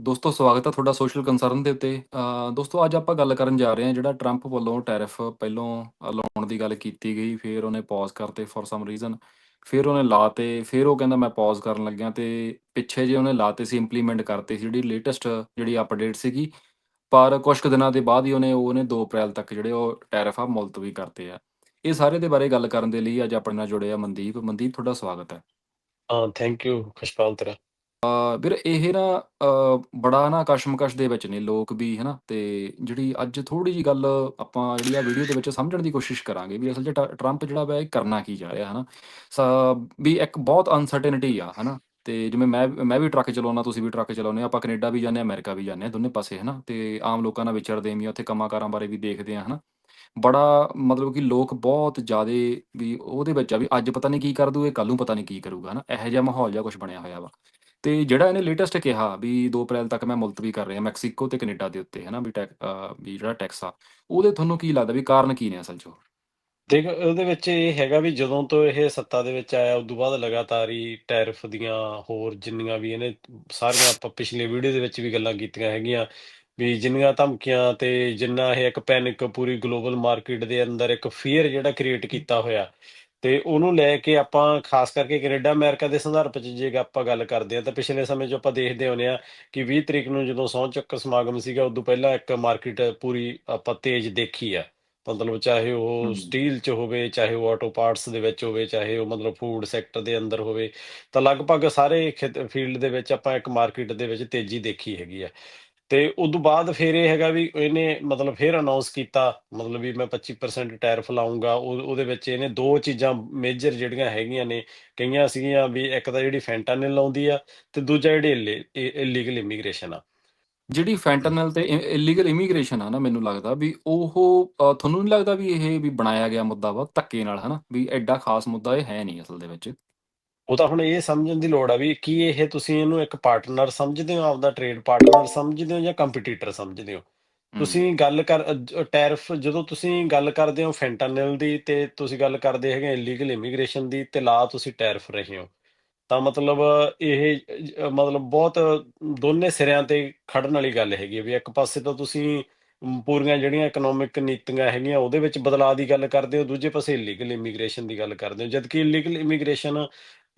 ਦੋਸਤੋ, ਸਵਾਗਤ ਹੈ ਤੁਹਾਡਾ ਸੋਸ਼ਲ ਕੰਸਰਨ ਦੇ ਉੱਤੇ। ਦੋਸਤੋ, ਅੱਜ ਆਪਾਂ ਗੱਲ ਕਰਨ ਜਾ ਰਹੇ ਹਾਂ ਜਿਹੜਾ ਟਰੰਪ ਵੱਲੋਂ ਟੈਰਿਫ ਪਹਿਲੋਂ ਲਾਉਣ ਦੀ ਗੱਲ ਕੀਤੀ ਗਈ, ਫਿਰ ਉਹਨੇ ਪੌਜ਼ ਕਰਤੇ ਫॉर ਸਮ ਰੀਜ਼ਨ ਫਿਰ ਉਹਨੇ ਲਾਤੇ, ਫਿਰ ਉਹ ਕਹਿੰਦਾ ਮੈਂ ਪੌਜ਼ ਕਰਨ ਲੱਗਿਆ ਤੇ ਪਿੱਛੇ ਜੇ ਉਹਨੇ ਲਾਤੇ ਸੀ ਇੰਪਲੀਮੈਂਟ ਕਰਤੇ ਸੀ ਜਿਹੜੀ ਲੇਟੈਸਟ ਜਿਹੜੀ ਅਪਡੇਟ ਸੀਗੀ, ਪਰ ਕੁਝ ਕੁ ਦਿਨਾਂ ਦੇ ਬਾਅਦ ਹੀ ਉਹਨੇ ਉਹਨੇ 2 ਅਪ੍ਰੈਲ ਤੱਕ ਜਿਹੜੇ ਉਹ ਟੈਰਿਫ ਆ ਮੁਲਤਵੀ ਕਰਤੇ ਆ। ਇਹ ਸਾਰੇ ਦੇ ਬਾਰੇ ਗੱਲ ਕਰਨ ਦੇ ਲਈ ਅੱਜ ਆਪਣੇ ਨਾਲ ਜੁੜੇ ਆ ਮਨਦੀਪ। ਮਨਦੀਪ, ਤੁਹਾਡਾ ਸਵਾਗਤ ਹੈ। ਥੈਂਕ ਯੂ ਖੁਸ਼ਪਾਲ ਤੇਰਾ। ਅ, ਵੀਰ ਇਹ ਨਾ ਅ, ਬੜਾ ਨਾ ਕਸ਼ਮਕਸ਼ ਦੇ ਵਿੱਚ ਨੇ ਲੋਕ ਵੀ ਹਨਾ? ਤੇ ਜਿਹੜੀ ਅੱਜ ਥੋੜੀ ਜੀ ਗੱਲ ਆਪਾਂ ਜਿਹੜੀ ਆ ਵੀਡੀਓ ਦੇ ਵਿੱਚ ਸਮਝਣ ਦੀ ਕੋਸ਼ਿਸ਼ ਕਰਾਂਗੇ ਵੀ ਅਸਲ 'ਚ ਟ- ਟਰੰਪ ਜਿਹੜਾ ਵਾ ਇਹ ਕਰਨਾ ਕੀ ਜਾ ਰਿਹਾ ਹਨਾ? ਸ- ਵੀ ਇੱਕ ਬਹੁਤ ਅਨਸਰਟੇਨਿਟੀ ਆ ਹਨਾ? ਤੇ ਜਿਵੇਂ ਮੈਂ ਮੈਂ ਵੀ ਟਰੱਕ ਚਲਾਉਣਾ ਤੁਸੀਂ ਵੀ ਟਰੱਕ ਚਲਾਉਂਦੇ ਆ ਆਪਾਂ ਕੈਨੇਡਾ ਵੀ ਜਾਂਦੇ ਆ ਅਮਰੀਕਾ ਵੀ ਜਾਂਦੇ ਆ ਦੋਨੇ ਪਾਸੇ ਹਨਾ? ਤੇ ਆਮ ਲੋਕਾਂ ਨਾਲ ਵਿਚਰਦੇ ਵੀ ਆ ਉੱਥੇ ਕੰਮਾਂ ਕਾਰਾਂ ਬਾਰੇ ਵੀ ਦੇਖਦੇ ਆ ਹਨਾ? ਬੜਾ ਮਤਲਬ ਕਿ ਲੋਕ ਬਹੁਤ ਜ਼ਿਆਦੇ ਵੀ ਉਹਦੇ ਵਿੱਚ ਆ ਵੀ ਅੱਜ ਪਤਾ ਨਹੀਂ ਕੀ ਕਰ ਦੂ ਇਹ ਕੱਲ ਨੂੰ ਪਤਾ ਨਹੀਂ ਕੀ ਕਰੂਗਾ ਹਨਾ? ਇਹੋ ਜਿਹਾ ਮਾਹੌਲ ਜਿਹਾ ਕੁਝ ਬਣਿਆ ਹੋਇਆ ਵਾ। ਤੇ ਜਿਹੜਾ ਇਹਨੇ ਲੇਟੈਸਟ ਕਿਹਾ ਵੀ 2 ਅਪ੍ਰੈਲ ਤੱਕ ਮੈਂ ਮੁਲਤਵੀ ਕਰ ਰਿਹਾ ਮੈਕਸੀਕੋ ਤੇ ਕੈਨੇਡਾ ਦੇ ਉੱਤੇ ਹੈ ਨਾ ਵੀ ਟੈਕ ਵੀ ਜਿਹੜਾ ਟੈਕਸ ਆ, ਉਹਦੇ ਤੁਹਾਨੂੰ ਕੀ ਲੱਗਦਾ ਵੀ ਕਾਰਨ ਕੀ ਨੇ ਅਸਲ 'ਚ ਦੇਖ, ਉਹਦੇ ਵਿੱਚ ਇਹ ਹੈਗਾ ਵੀ ਜਦੋਂ ਤੋਂ ਇਹ ਸੱਤਾ ਦੇ ਵਿੱਚ ਆਇਆ, ਉਦੋਂ ਬਾਅਦ ਲਗਾਤਾਰ ਹੀ ਟੈਰਿਫ ਦੀਆਂ ਹੋਰ ਜਿੰਨੀਆਂ ਵੀ ਇਹਨੇ ਸਾਰੀਆਂ ਆਪਾਂ ਪਿਛਲੇ ਵੀਡੀਓ ਦੇ ਵਿੱਚ ਵੀ ਗੱਲਾਂ ਕੀਤੀਆਂ ਹੈਗੀਆਂ, ਵੀ ਜਿੰਨੀਆਂ ਧਮਕੀਆਂ ਤੇ ਜਿੰਨਾ ਇਹ ਇੱਕ ਪੈਨਿਕ ਪੂਰੀ ਗਲੋਬਲ ਮਾਰਕੀਟ ਦੇ ਅੰਦਰ ਇੱਕ ਫੀਅਰ ਜਿਹੜਾ ਕ੍ਰੀਏਟ ਕੀਤਾ ਹੋਇਆ ਤੇ ਉਹਨੂੰ ਲੈ ਕੇ ਆਪਾਂ ਖਾਸ ਕਰਕੇ ਕੈਨੇਡਾ ਅਮਰੀਕਾ ਦੇ ਸੰਦਰਭ 'ਚ ਜੇ ਆਪਾਂ ਗੱਲ ਕਰਦੇ ਹਾਂ ਤਾਂ ਪਿਛਲੇ ਸਮੇਂ 'ਚ ਆਪਾਂ ਦੇਖਦੇ ਹੁੰਦੇ ਆ ਕਿ 20 ਤਰੀਕ ਨੂੰ ਜਦੋਂ ਸਹੁੰ ਚੱਕ ਸਮਾਗਮ ਸੀਗਾ ਉਦੋਂ ਪਹਿਲਾਂ ਇੱਕ ਮਾਰਕੀਟ ਪੂਰੀ ਆਪਾਂ ਤੇਜ਼ ਦੇਖੀ ਆ ਮਤਲਬ ਚਾਹੇ ਉਹ। ਸਟੀਲ 'ਚ ਹੋਵੇ ਚਾਹੇ ਉਹ ਆਟੋ ਪਾਰਟਸ ਦੇ ਵਿੱਚ ਹੋਵੇ ਚਾਹੇ ਉਹ ਮਤਲਬ ਫੂਡ ਸੈਕਟਰ ਦੇ ਅੰਦਰ ਹੋਵੇ ਤਾਂ ਲਗਭਗ ਸਾਰੇ ਫੀਲਡ ਦੇ ਵਿੱਚ ਆਪਾਂ ਇੱਕ ਮਾਰਕੀਟ ਦੇ ਵਿੱਚ ਤੇਜ਼ੀ ਦੇਖੀ ਹੈਗੀ ਆ ਤੇ ਉਦੋਂ ਬਾਅਦ ਫਿਰ ਇਹ ਹੈਗਾ ਵੀ ਇਹਨੇ ਮਤਲਬ ਫਿਰ ਅਨਾਉਂਸ ਕੀਤਾ, ਮਤਲਬ ਵੀ ਮੈਂ 25% ਟੈਰਿਫ ਲਾਉਂਗਾ ਉਹਦੇ ਵਿੱਚ ਇਹਨੇ ਦੋ ਚੀਜ਼ਾਂ ਮੇਜਰ ਜਿਹੜੀਆਂ ਹੈਗੀਆਂ ਨੇ, ਕਈਆਂ ਸੀਗੀਆਂ ਵੀ ਇੱਕ ਤਾਂ ਜਿਹੜੀ ਫੈਂਟਾਨਿਲ ਲਾਉਂਦੀ ਆ ਤੇ ਦੂਜਾ ਜਿਹੜੀ ਇਲੀਗਲ ਇਮੀਗ੍ਰੇਸ਼ਨ ਆ। ਜਿਹੜੀ ਫੈਂਟਨਲ ਤੇ ਇਲੀਗਲ ਇਮੀਗ੍ਰੇਸ਼ਨ ਆ ਨਾ ਮੈਨੂੰ ਲੱਗਦਾ ਵੀ ਉਹ ਤੁਹਾਨੂੰ ਨਹੀਂ ਲੱਗਦਾ ਵੀ ਇਹ ਵੀ ਬਣਾਇਆ ਗਿਆ ਮੁੱਦਾ ਵਾ ਧੱਕੇ ਨਾਲ, ਹਨਾ? ਵੀ ਐਡਾ ਖਾਸ ਮੁੱਦਾ ਇਹ ਹੈ ਨਹੀਂ ਅਸਲ ਦੇ ਵਿੱਚ। ਉਹ ਤਾਂ ਹੁਣ ਇਹ ਸਮਝਣ ਦੀ ਲੋੜ ਆ ਵੀ ਕੀ ਇਹ ਤੁਸੀਂ ਇਹਨੂੰ ਇੱਕ ਪਾਰਟਨਰ ਸਮਝਦੇ ਹੋ ਆਪਦਾ ਟ੍ਰੇਡ ਪਾਰਟਨਰ ਸਮਝਦੇ ਹੋ ਜਾਂ ਕੰਪੀਟੀਟਰ ਸਮਝਦੇ ਹੋ? ਤੁਸੀਂ ਗੱਲ ਕਰ ਟੈਰਿਫ ਜਦੋਂ ਤੁਸੀਂ ਗੱਲ ਕਰਦੇ ਹੋ ਫੈਂਟਾਨਿਲ ਦੀ ਤੇ ਤੁਸੀਂ ਗੱਲ ਕਰਦੇ ਹੈਗੇ ਇਲੀਗਲ ਇਮੀਗ੍ਰੇਸ਼ਨ ਦੀ ਤੇ ਲਾ ਤੁਸੀਂ ਟੈਰਿਫ ਰਹੇ ਹੋ। ਤਾਂ ਮਤਲਬ ਇਹ ਮਤਲਬ ਬਹੁਤ ਦੋਨੇ ਸਿਰਿਆਂ ਤੇ ਖੜਨ ਵਾਲੀ ਗੱਲ ਹੈਗੀ ਹੈ ਵੀ ਇੱਕ ਪਾਸੇ ਤਾਂ ਤੁਸੀਂ ਪੂਰੀਆਂ ਜਿਹੜੀਆਂ ਇਕਨੋਮਿਕ ਨੀਤੀਆਂ ਹੈਗੀਆਂ ਉਹਦੇ ਵਿੱਚ ਬਦਲਾਅ ਦੀ ਗੱਲ ਕਰਦੇ ਹੋ ਦੂਜੇ ਪਾਸੇ ਇਲੀਗਲ ਇਮੀਗ੍ਰੇਸ਼ਨ ਦੀ ਗੱਲ ਕਰਦੇ ਹੋ। ਜਦਕਿ ਇਲੀਗਲ ਇਮੀਗ੍ਰੇਸ਼ਨ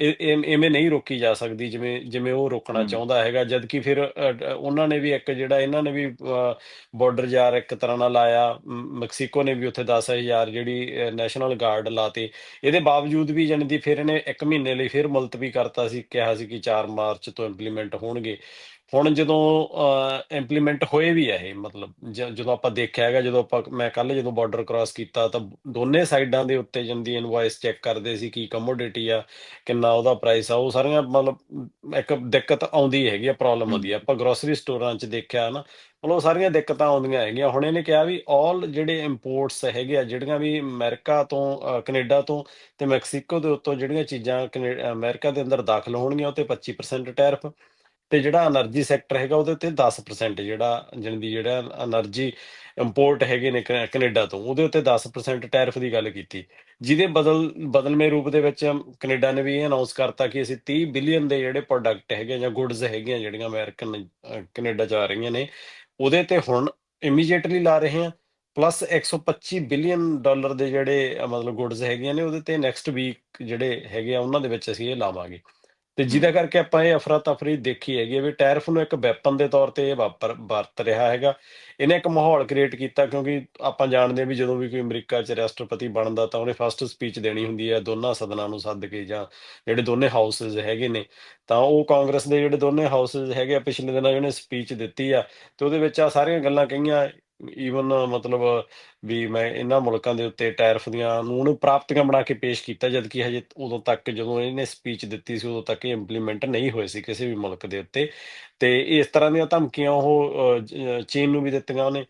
ਐਵੇਂ ਨਹੀਂ ਰੋਕੀ ਜਾ ਸਕਦੀ ਜਿਵੇਂ ਜਿਵੇਂ ਉਹ ਰੋਕਣਾ ਚਾਹੁੰਦਾ ਹੈਗਾ ਜਦਕਿ ਫਿਰ ਅ, ਡ- ਉਹਨਾਂ ਨੇ ਵੀ ਇੱਕ ਜਿਹੜਾ ਇਹਨਾਂ ਨੇ ਵੀ ਬਾਰਡਰ ਜਾਰ ਇੱਕ ਤਰ੍ਹਾਂ ਨਾਲ ਲਾਇਆ ਮ, ਮੈਕਸੀਕੋ ਨੇ ਵੀ ਉੱਥੇ 10000 ਜਿਹੜੀ ਨੈਸ਼ਨਲ ਗਾਰਡ ਲਾਤੇ। ਇਹਦੇ ਬਾਵਜੂਦ ਵੀ ਜਾਣੀ ਦੀ ਫਿਰ ਇਹਨੇ ਇੱਕ ਮਹੀਨੇ ਲਈ ਫਿਰ ਮੁਲਤਵੀ ਕਰਤਾ ਸੀ ਕਿਹਾ ਸੀ ਕਿ 4 ਮਾਰਚ ਤੋਂ ਇੰਪਲੀਮੈਂਟ ਹੋਣਗੇ। ਹੁਣ ਜਦੋਂ ਇੰਪਲੀਮੈਂਟ ਹੋਏ ਵੀ ਆ ਇਹ ਮਤਲਬ ਜਦੋਂ ਆਪਾਂ ਦੇਖਿਆ ਹੈਗਾ ਜਦੋਂ ਆਪਾਂ ਮੈਂ ਕੱਲ ਜਦੋਂ ਬਾਰਡਰ ਕ੍ਰਾਸ ਕੀਤਾ ਤਾਂ ਦੋਨੇ ਸਾਈਡਾਂ ਦੇ ਉੱਤੇ ਜਾਂਦੀ ਇਨਵੋਇਸ ਚੈੱਕ ਕਰਦੇ ਸੀ ਕੀ ਕਮੋਡਿਟੀ ਆ ਕਿੰਨਾ ਉਹਦਾ ਪ੍ਰਾਈਸ ਆ ਉਹ ਸਾਰੀਆਂ ਮਤਲਬ ਇੱਕ ਦਿੱਕਤ ਆਉਂਦੀ ਹੈਗੀ ਆ ਪ੍ਰੋਬਲਮ ਆਉਂਦੀ ਆ। ਆਪਾਂ ਗਰੋਸਰੀ ਸਟੋਰਾਂ 'ਚ ਦੇਖਿਆ ਨਾ ਮਤਲਬ ਉਹ ਸਾਰੀਆਂ ਦਿੱਕਤਾਂ ਆਉਂਦੀਆਂ ਹੈਗੀਆਂ। ਹੁਣ ਇਹਨੇ ਕਿਹਾ ਵੀ ਆਲ ਜਿਹੜੇ ਇੰਪੋਰਟਸ ਹੈਗੇ ਆ ਜਿਹੜੀਆਂ ਵੀ ਅਮਰੀਕਾ ਤੋਂ ਕੈਨੇਡਾ ਤੋਂ ਤੇ ਮੈਕਸੀਕੋ ਦੇ ਉੱਤੋਂ ਜਿਹੜੀਆਂ ਚੀਜ਼ਾਂ ਅਮਰੀਕਾ ਦੇ ਅੰਦਰ ਦਾਖਲ ਹੋਣਗੀਆਂ ਉਹ ਤੇ 25% ਟੈਰਿਫ ਤੇ ਜਿਹੜਾ એનર્ਜੀ ਸੈਕਟਰ ਹੈਗਾ ਉਹਦੇ ਉੱਤੇ 10% ਜਿਹੜਾ ਜਣਦੀ ਜਿਹੜਾ એનર્ਜੀ ਇੰਪੋਰਟ ਹੈਗੇ ਨੇ ਕੈ- ਕੈਨੇਡਾ ਤੋਂ, ਉਹਦੇ ਉੱਤੇ 10% ਟੈਰਿਫ ਦੀ ਗੱਲ ਕੀਤੀ। ਜਿਹਦੇ ਬਦਲ, ਬਦਲਵੇਂ ਰੂਪ ਦੇ ਵਿੱਚ ਕੈਨੇਡਾ ਨੇ ਵੀ ਇਹ ਅਨਾਉਂਸ ਕਰਤਾ ਕਿ ਅਸੀਂ 30 ਬਿਲੀਅਨ ਦੇ ਜਿਹੜੇ ਪ੍ਰੋਡਕਟ ਹੈਗੇ ਜਾਂ ਗੁੱਡਸ ਹੈਗੀਆਂ ਜਿਹੜੀਆਂ ਅਮਰੀਕਨ, ਕੈਨੇਡਾ ਚ ਆ ਰਹੀਆਂ ਨੇ, ਉਹਦੇ ਤੇ ਹੁਣ ਇਮੀਡੀਏਟਲੀ ਲਾ ਰਹੇ ਹਾਂ ਪਲੱਸ 125 ਬਿਲੀਅਨ ਡਾਲਰ ਦੇ ਜਿਹੜੇ ਮਤਲਬ ਗੁੱਡਸ ਹੈਗੀਆਂ ਨੇ, ਉਹਦੇ ਤੇ ਨੈਕਸਟ ਵੀਕ ਜਿਹੜੇ ਹੈਗੇ ਆ, ਉਹਨਾਂ ਦੇ ਵਿੱਚ ਅਸੀਂ ਇਹ ਲਾਵਾਂਗੇ। ਤੇ ਜਿਹਦਾ ਕਰਕੇ ਆਪਾਂ ਇਹ ਅਫਰਾ ਤਫਰੀ ਦੇਖੀ ਹੈਗੀ ਹੈ ਵੀ ਟੈਰਫ ਨੂੰ ਇੱਕ ਵੈਪਨ ਦੇ ਤੌਰ ਤੇ ਇਹ ਵਾਪਰ, ਵਰਤ ਰਿਹਾ ਹੈਗਾ। ਇਹਨੇ ਇੱਕ ਮਾਹੌਲ ਕ੍ਰੀਏਟ ਕੀਤਾ ਕਿਉਂਕਿ ਆਪਾਂ ਜਾਣਦੇ ਹਾਂ ਵੀ ਜਦੋਂ ਵੀ ਕੋਈ ਅਮਰੀਕਾ 'ਚ ਰਾਸ਼ਟਰਪਤੀ ਬਣਦਾ ਤਾਂ ਉਹਨੇ ਫਸਟ ਸਪੀਚ ਦੇਣੀ ਹੁੰਦੀ ਹੈ ਦੋਨਾਂ ਸਦਨਾਂ ਨੂੰ ਸੱਦ ਕੇ ਜਾਂ ਜਿਹੜੇ ਦੋਨੇ ਹਾਊਸਸ ਹੈਗੇ ਨੇ, ਤਾਂ ਉਹ ਕਾਂਗਰਸ ਦੇ ਜਿਹੜੇ ਦੋਨੇ ਹਾਊਸਸ ਹੈਗੇ ਆ, ਪਿਛਲੇ ਦਿਨਾਂ ਜਿਹਨੇ ਸਪੀਚ ਦਿੱਤੀ ਆ ਤੇ ਉਹਦੇ ਵਿੱਚ ਆ ਸਾਰੀਆਂ ਗੱਲਾਂ ਕਹੀਆਂ ਈਵਨ ਮਤਲਬ ਵੀ ਮੈਂ ਇਹਨਾਂ ਮੁਲਕਾਂ ਦੇ ਉੱਤੇ ਟੈਰਿਫ ਦੀਆਂ ਨੂੰ ਪ੍ਰਾਪਤੀਆਂ ਬਣਾ ਕੇ ਪੇਸ਼ ਕੀਤਾ ਜਦਕਿ ਹਜੇ ਉਦੋਂ ਤੱਕ ਜਦੋਂ ਇਹਨੇ ਸਪੀਚ ਦਿੱਤੀ ਸੀ ਉਦੋਂ ਤੱਕ ਇਹ ਇੰਪਲੀਮੈਂਟ ਨਹੀਂ ਹੋਏ ਸੀ ਕਿਸੇ ਵੀ ਮੁਲਕ ਦੇ ਉੱਤੇ। ਤੇ ਇਸ ਤਰ੍ਹਾਂ ਦੀਆਂ ਧਮਕੀਆਂ ਉਹ ਚੀਨ ਨੂੰ ਵੀ ਦਿੱਤੀਆਂ ਉਹਨੇ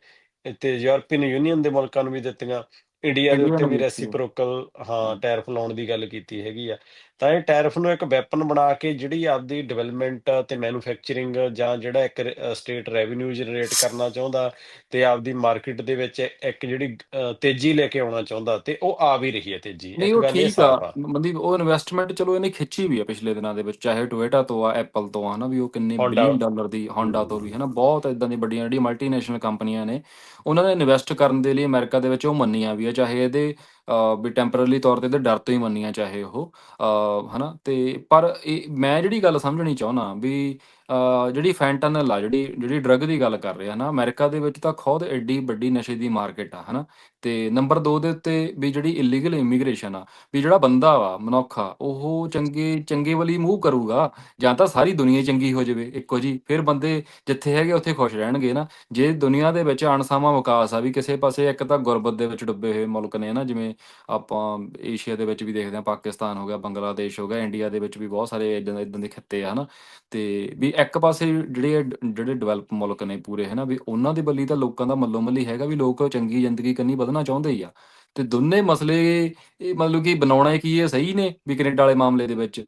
ਤੇ ਯੂਰਪੀਅਨ ਯੂਨੀਅਨ ਦੇ ਮੁਲਕਾਂ ਨੂੰ ਵੀ ਦਿੱਤੀਆਂ। ਇੰਡੀਆ ਦੇ ਉੱਤੇ ਵੀ। ਰੈਸਿਪਰੋਕਲ ਹਾਂ ਟੈਰਿਫ ਲਾਉਣ ਦੀ ਗੱਲ ਕੀਤੀ ਹੈਗੀ ਆ। ਤਾਂ ਇਹ ਟੈਰਿਫ ਨੂੰ ਇੱਕ ਵੈਪਨ ਬਣਾ ਕੇ ਜਿਹੜੀ ਆਪਦੀ ਡਿਵੈਲਪਮੈਂਟ ਤੇ ਮੈਨੂਫੈਕਚਰਿੰਗ ਜਾਂ ਜਿਹੜਾ ਇੱਕ ਸਟੇਟ ਰੈਵਨਿਊ ਜਨਰੇਟ ਕਰਨਾ ਚਾਹੁੰਦਾ ਤੇ ਆਪਦੀ ਮਾਰਕੀਟ ਦੇ ਵਿੱਚ ਇੱਕ ਜਿਹੜੀ ਤੇਜ਼ੀ ਲੈ ਕੇ ਆਉਣਾ ਚਾਹੁੰਦਾ ਤੇ ਉਹ ਆ ਵੀ ਰਹੀ ਹੈ ਤੇਜ਼ੀ। ਨਹੀਂ ਉਹ ਠੀਕ ਆ। ਮਨਦੀਪ ਉਹ ਇਨਵੈਸਟਮੈਂਟ ਚਲੋ ਇਹਨੇ ਖਿੱਚੀ ਵੀ ਆ ਪਿਛਲੇ ਦਿਨਾਂ ਦੇ ਵਿੱਚ ਚਾਹੇ ਟੋਇਟਾ ਤੋਂ ਆ ਐਪਲ ਤੋਂ ਆ ਹਨਾ ਵੀ ਉਹ ਕਿੰਨੇ ਬਿਲੀਅਨ ਡਾਲਰ ਦੀ ਹੋਂਡਾ ਤੋਂ ਵੀ ਹਨਾ ਬਹੁਤ ਇਦਾਂ ਦੀ ਵੱਡੀਆਂ ਜਿਹੜੀਆਂ ਮਲਟੀਨੈਸ਼ਨਲ ਕੰਪਨੀਆਂ ਨੇ ਉਹਨਾਂ ਨੇ ਇਨਵੈਸਟ ਕਰਨ ਦੇ ਲਈ ਅਮਰੀਕਾ ਦੇ ਵਿੱਚ ਉਹ ਮੰਨੀਆਂ ਵੀ ਆ ਚਾਹੇ ਇਹਦੇ ਵੀ ਟੈਂਪਰੇਰੀ ਤੌਰ ਤੇ ਇਹਦੇ ਡਰ ਤੋਂ ਹੀ ਮੰਨੀਆਂ ਚਾਹੇ ਉਹ ਅਹ, ਹਨਾ ਤੇ ਪਰ ਇਹ ਮੈਂ ਜਿਹੜੀ ਗੱਲ ਸਮਝਣੀ ਚਾਹੁੰਦਾ ਵੀ ਜਿਹੜੀ ਫੈਂਟਨਲ ਆ, ਜਿਹੜੀ ਜਿਹੜੀ ਡਰੱਗ ਦੀ ਗੱਲ ਕਰ ਰਹੇ ਆ ਨਾ, ਅਮਰੀਕਾ ਦੇ ਵਿੱਚ ਤਾਂ ਖੁਦ ਐਡੀ ਵੱਡੀ ਨਸ਼ੇ ਦੀ ਮਾਰਕੀਟ ਆ, ਹਨਾ? ਤੇ ਨੰਬਰ 2 ਦੇ ਉੱਤੇ ਵੀ ਜਿਹੜੀ ਇਲੀਗਲ ਇਮੀਗ੍ਰੇਸ਼ਨ ਆ, ਵੀ ਜਿਹੜਾ ਬੰਦਾ ਵਾ, ਮਨੁੱਖ ਆ ਉਹ ਚੰਗੇ ਚੰਗੇ ਵਾਲੀ ਮੂਵ ਕਰੂਗਾ, ਜਾਂ ਤਾਂ ਸਾਰੀ ਦੁਨੀਆ ਚੰਗੀ ਹੋ ਜਾਵੇ, ਇੱਕੋ ਜੀ ਫਿਰ ਬੰਦੇ ਜਿੱਥੇ ਹੈਗੇ ਉੱਥੇ ਖੁਸ਼ ਰਹਿਣਗੇ ਨਾ। ਜੇ ਦੁਨੀਆ ਦੇ ਵਿੱਚ ਅਣਸਾਮਾ ਵਿਕਾਸ ਆ, ਵੀ ਕਿਸੇ ਪਾਸੇ ਇੱਕ ਤਾਂ ਗੁਰਬਤ ਦੇ ਵਿੱਚ ਡੁੱਬੇ ਹੋਏ ਮੁਲਕ ਨੇ ਨਾ ਜਿਵੇਂ ਆਪਾਂ ਏਸ਼ੀਆ ਦੇ ਵਿੱਚ ਵੀ ਦੇਖਦੇ ਹਾਂ ਪਾਕਿਸਤਾਨ ਹੋ ਗਿਆ, ਬੰਗਲਾਦੇਸ਼ ਹੋ ਗਿਆ ਇੰਡੀਆ ਦੇ ਵਿੱਚ ਵੀ ਬਹੁਤ ਸਾਰੇ ਇਦਾਂ ਇਦਾਂ ਦੇ ਖਿੱਤੇ ਆ, ਹਨਾ? ਤੇ ਵੀ ਇੱਕ ਪਾਸੇ ਜਿਹੜੇ ਜਿਹੜੇ ਡਿਵੈਲਪ ਮੁਲਕ ਨੇ ਪੂਰੇ ਹੈ ਨਾ ਵੀ ਉਹਨਾਂ ਦੇ ਬੱਲੀ ਤਾਂ ਲੋਕਾਂ ਦਾ ਮੱਲੋ ਮੱਲੀ ਹੈਗਾ ਵੀ ਲੋਕ ਚੰਗੀ ਜ਼ਿੰਦਗੀ ਕਰਨੀ ਵਧਣਾ ਚਾਹੁੰਦੇ ਹੀ ਆ। ਤੇ ਦੋਨੇ ਮਸਲੇ, ਇਹ ਮਤਲਬ ਕਿ ਬਣਾਉਣਾ ਕੀ ਹੈ ਸਹੀ ਨੇ ਵੀ ਕੈਨੇਡਾ ਵਾਲੇ ਮਾਮਲੇ ਦੇ ਵਿੱਚ?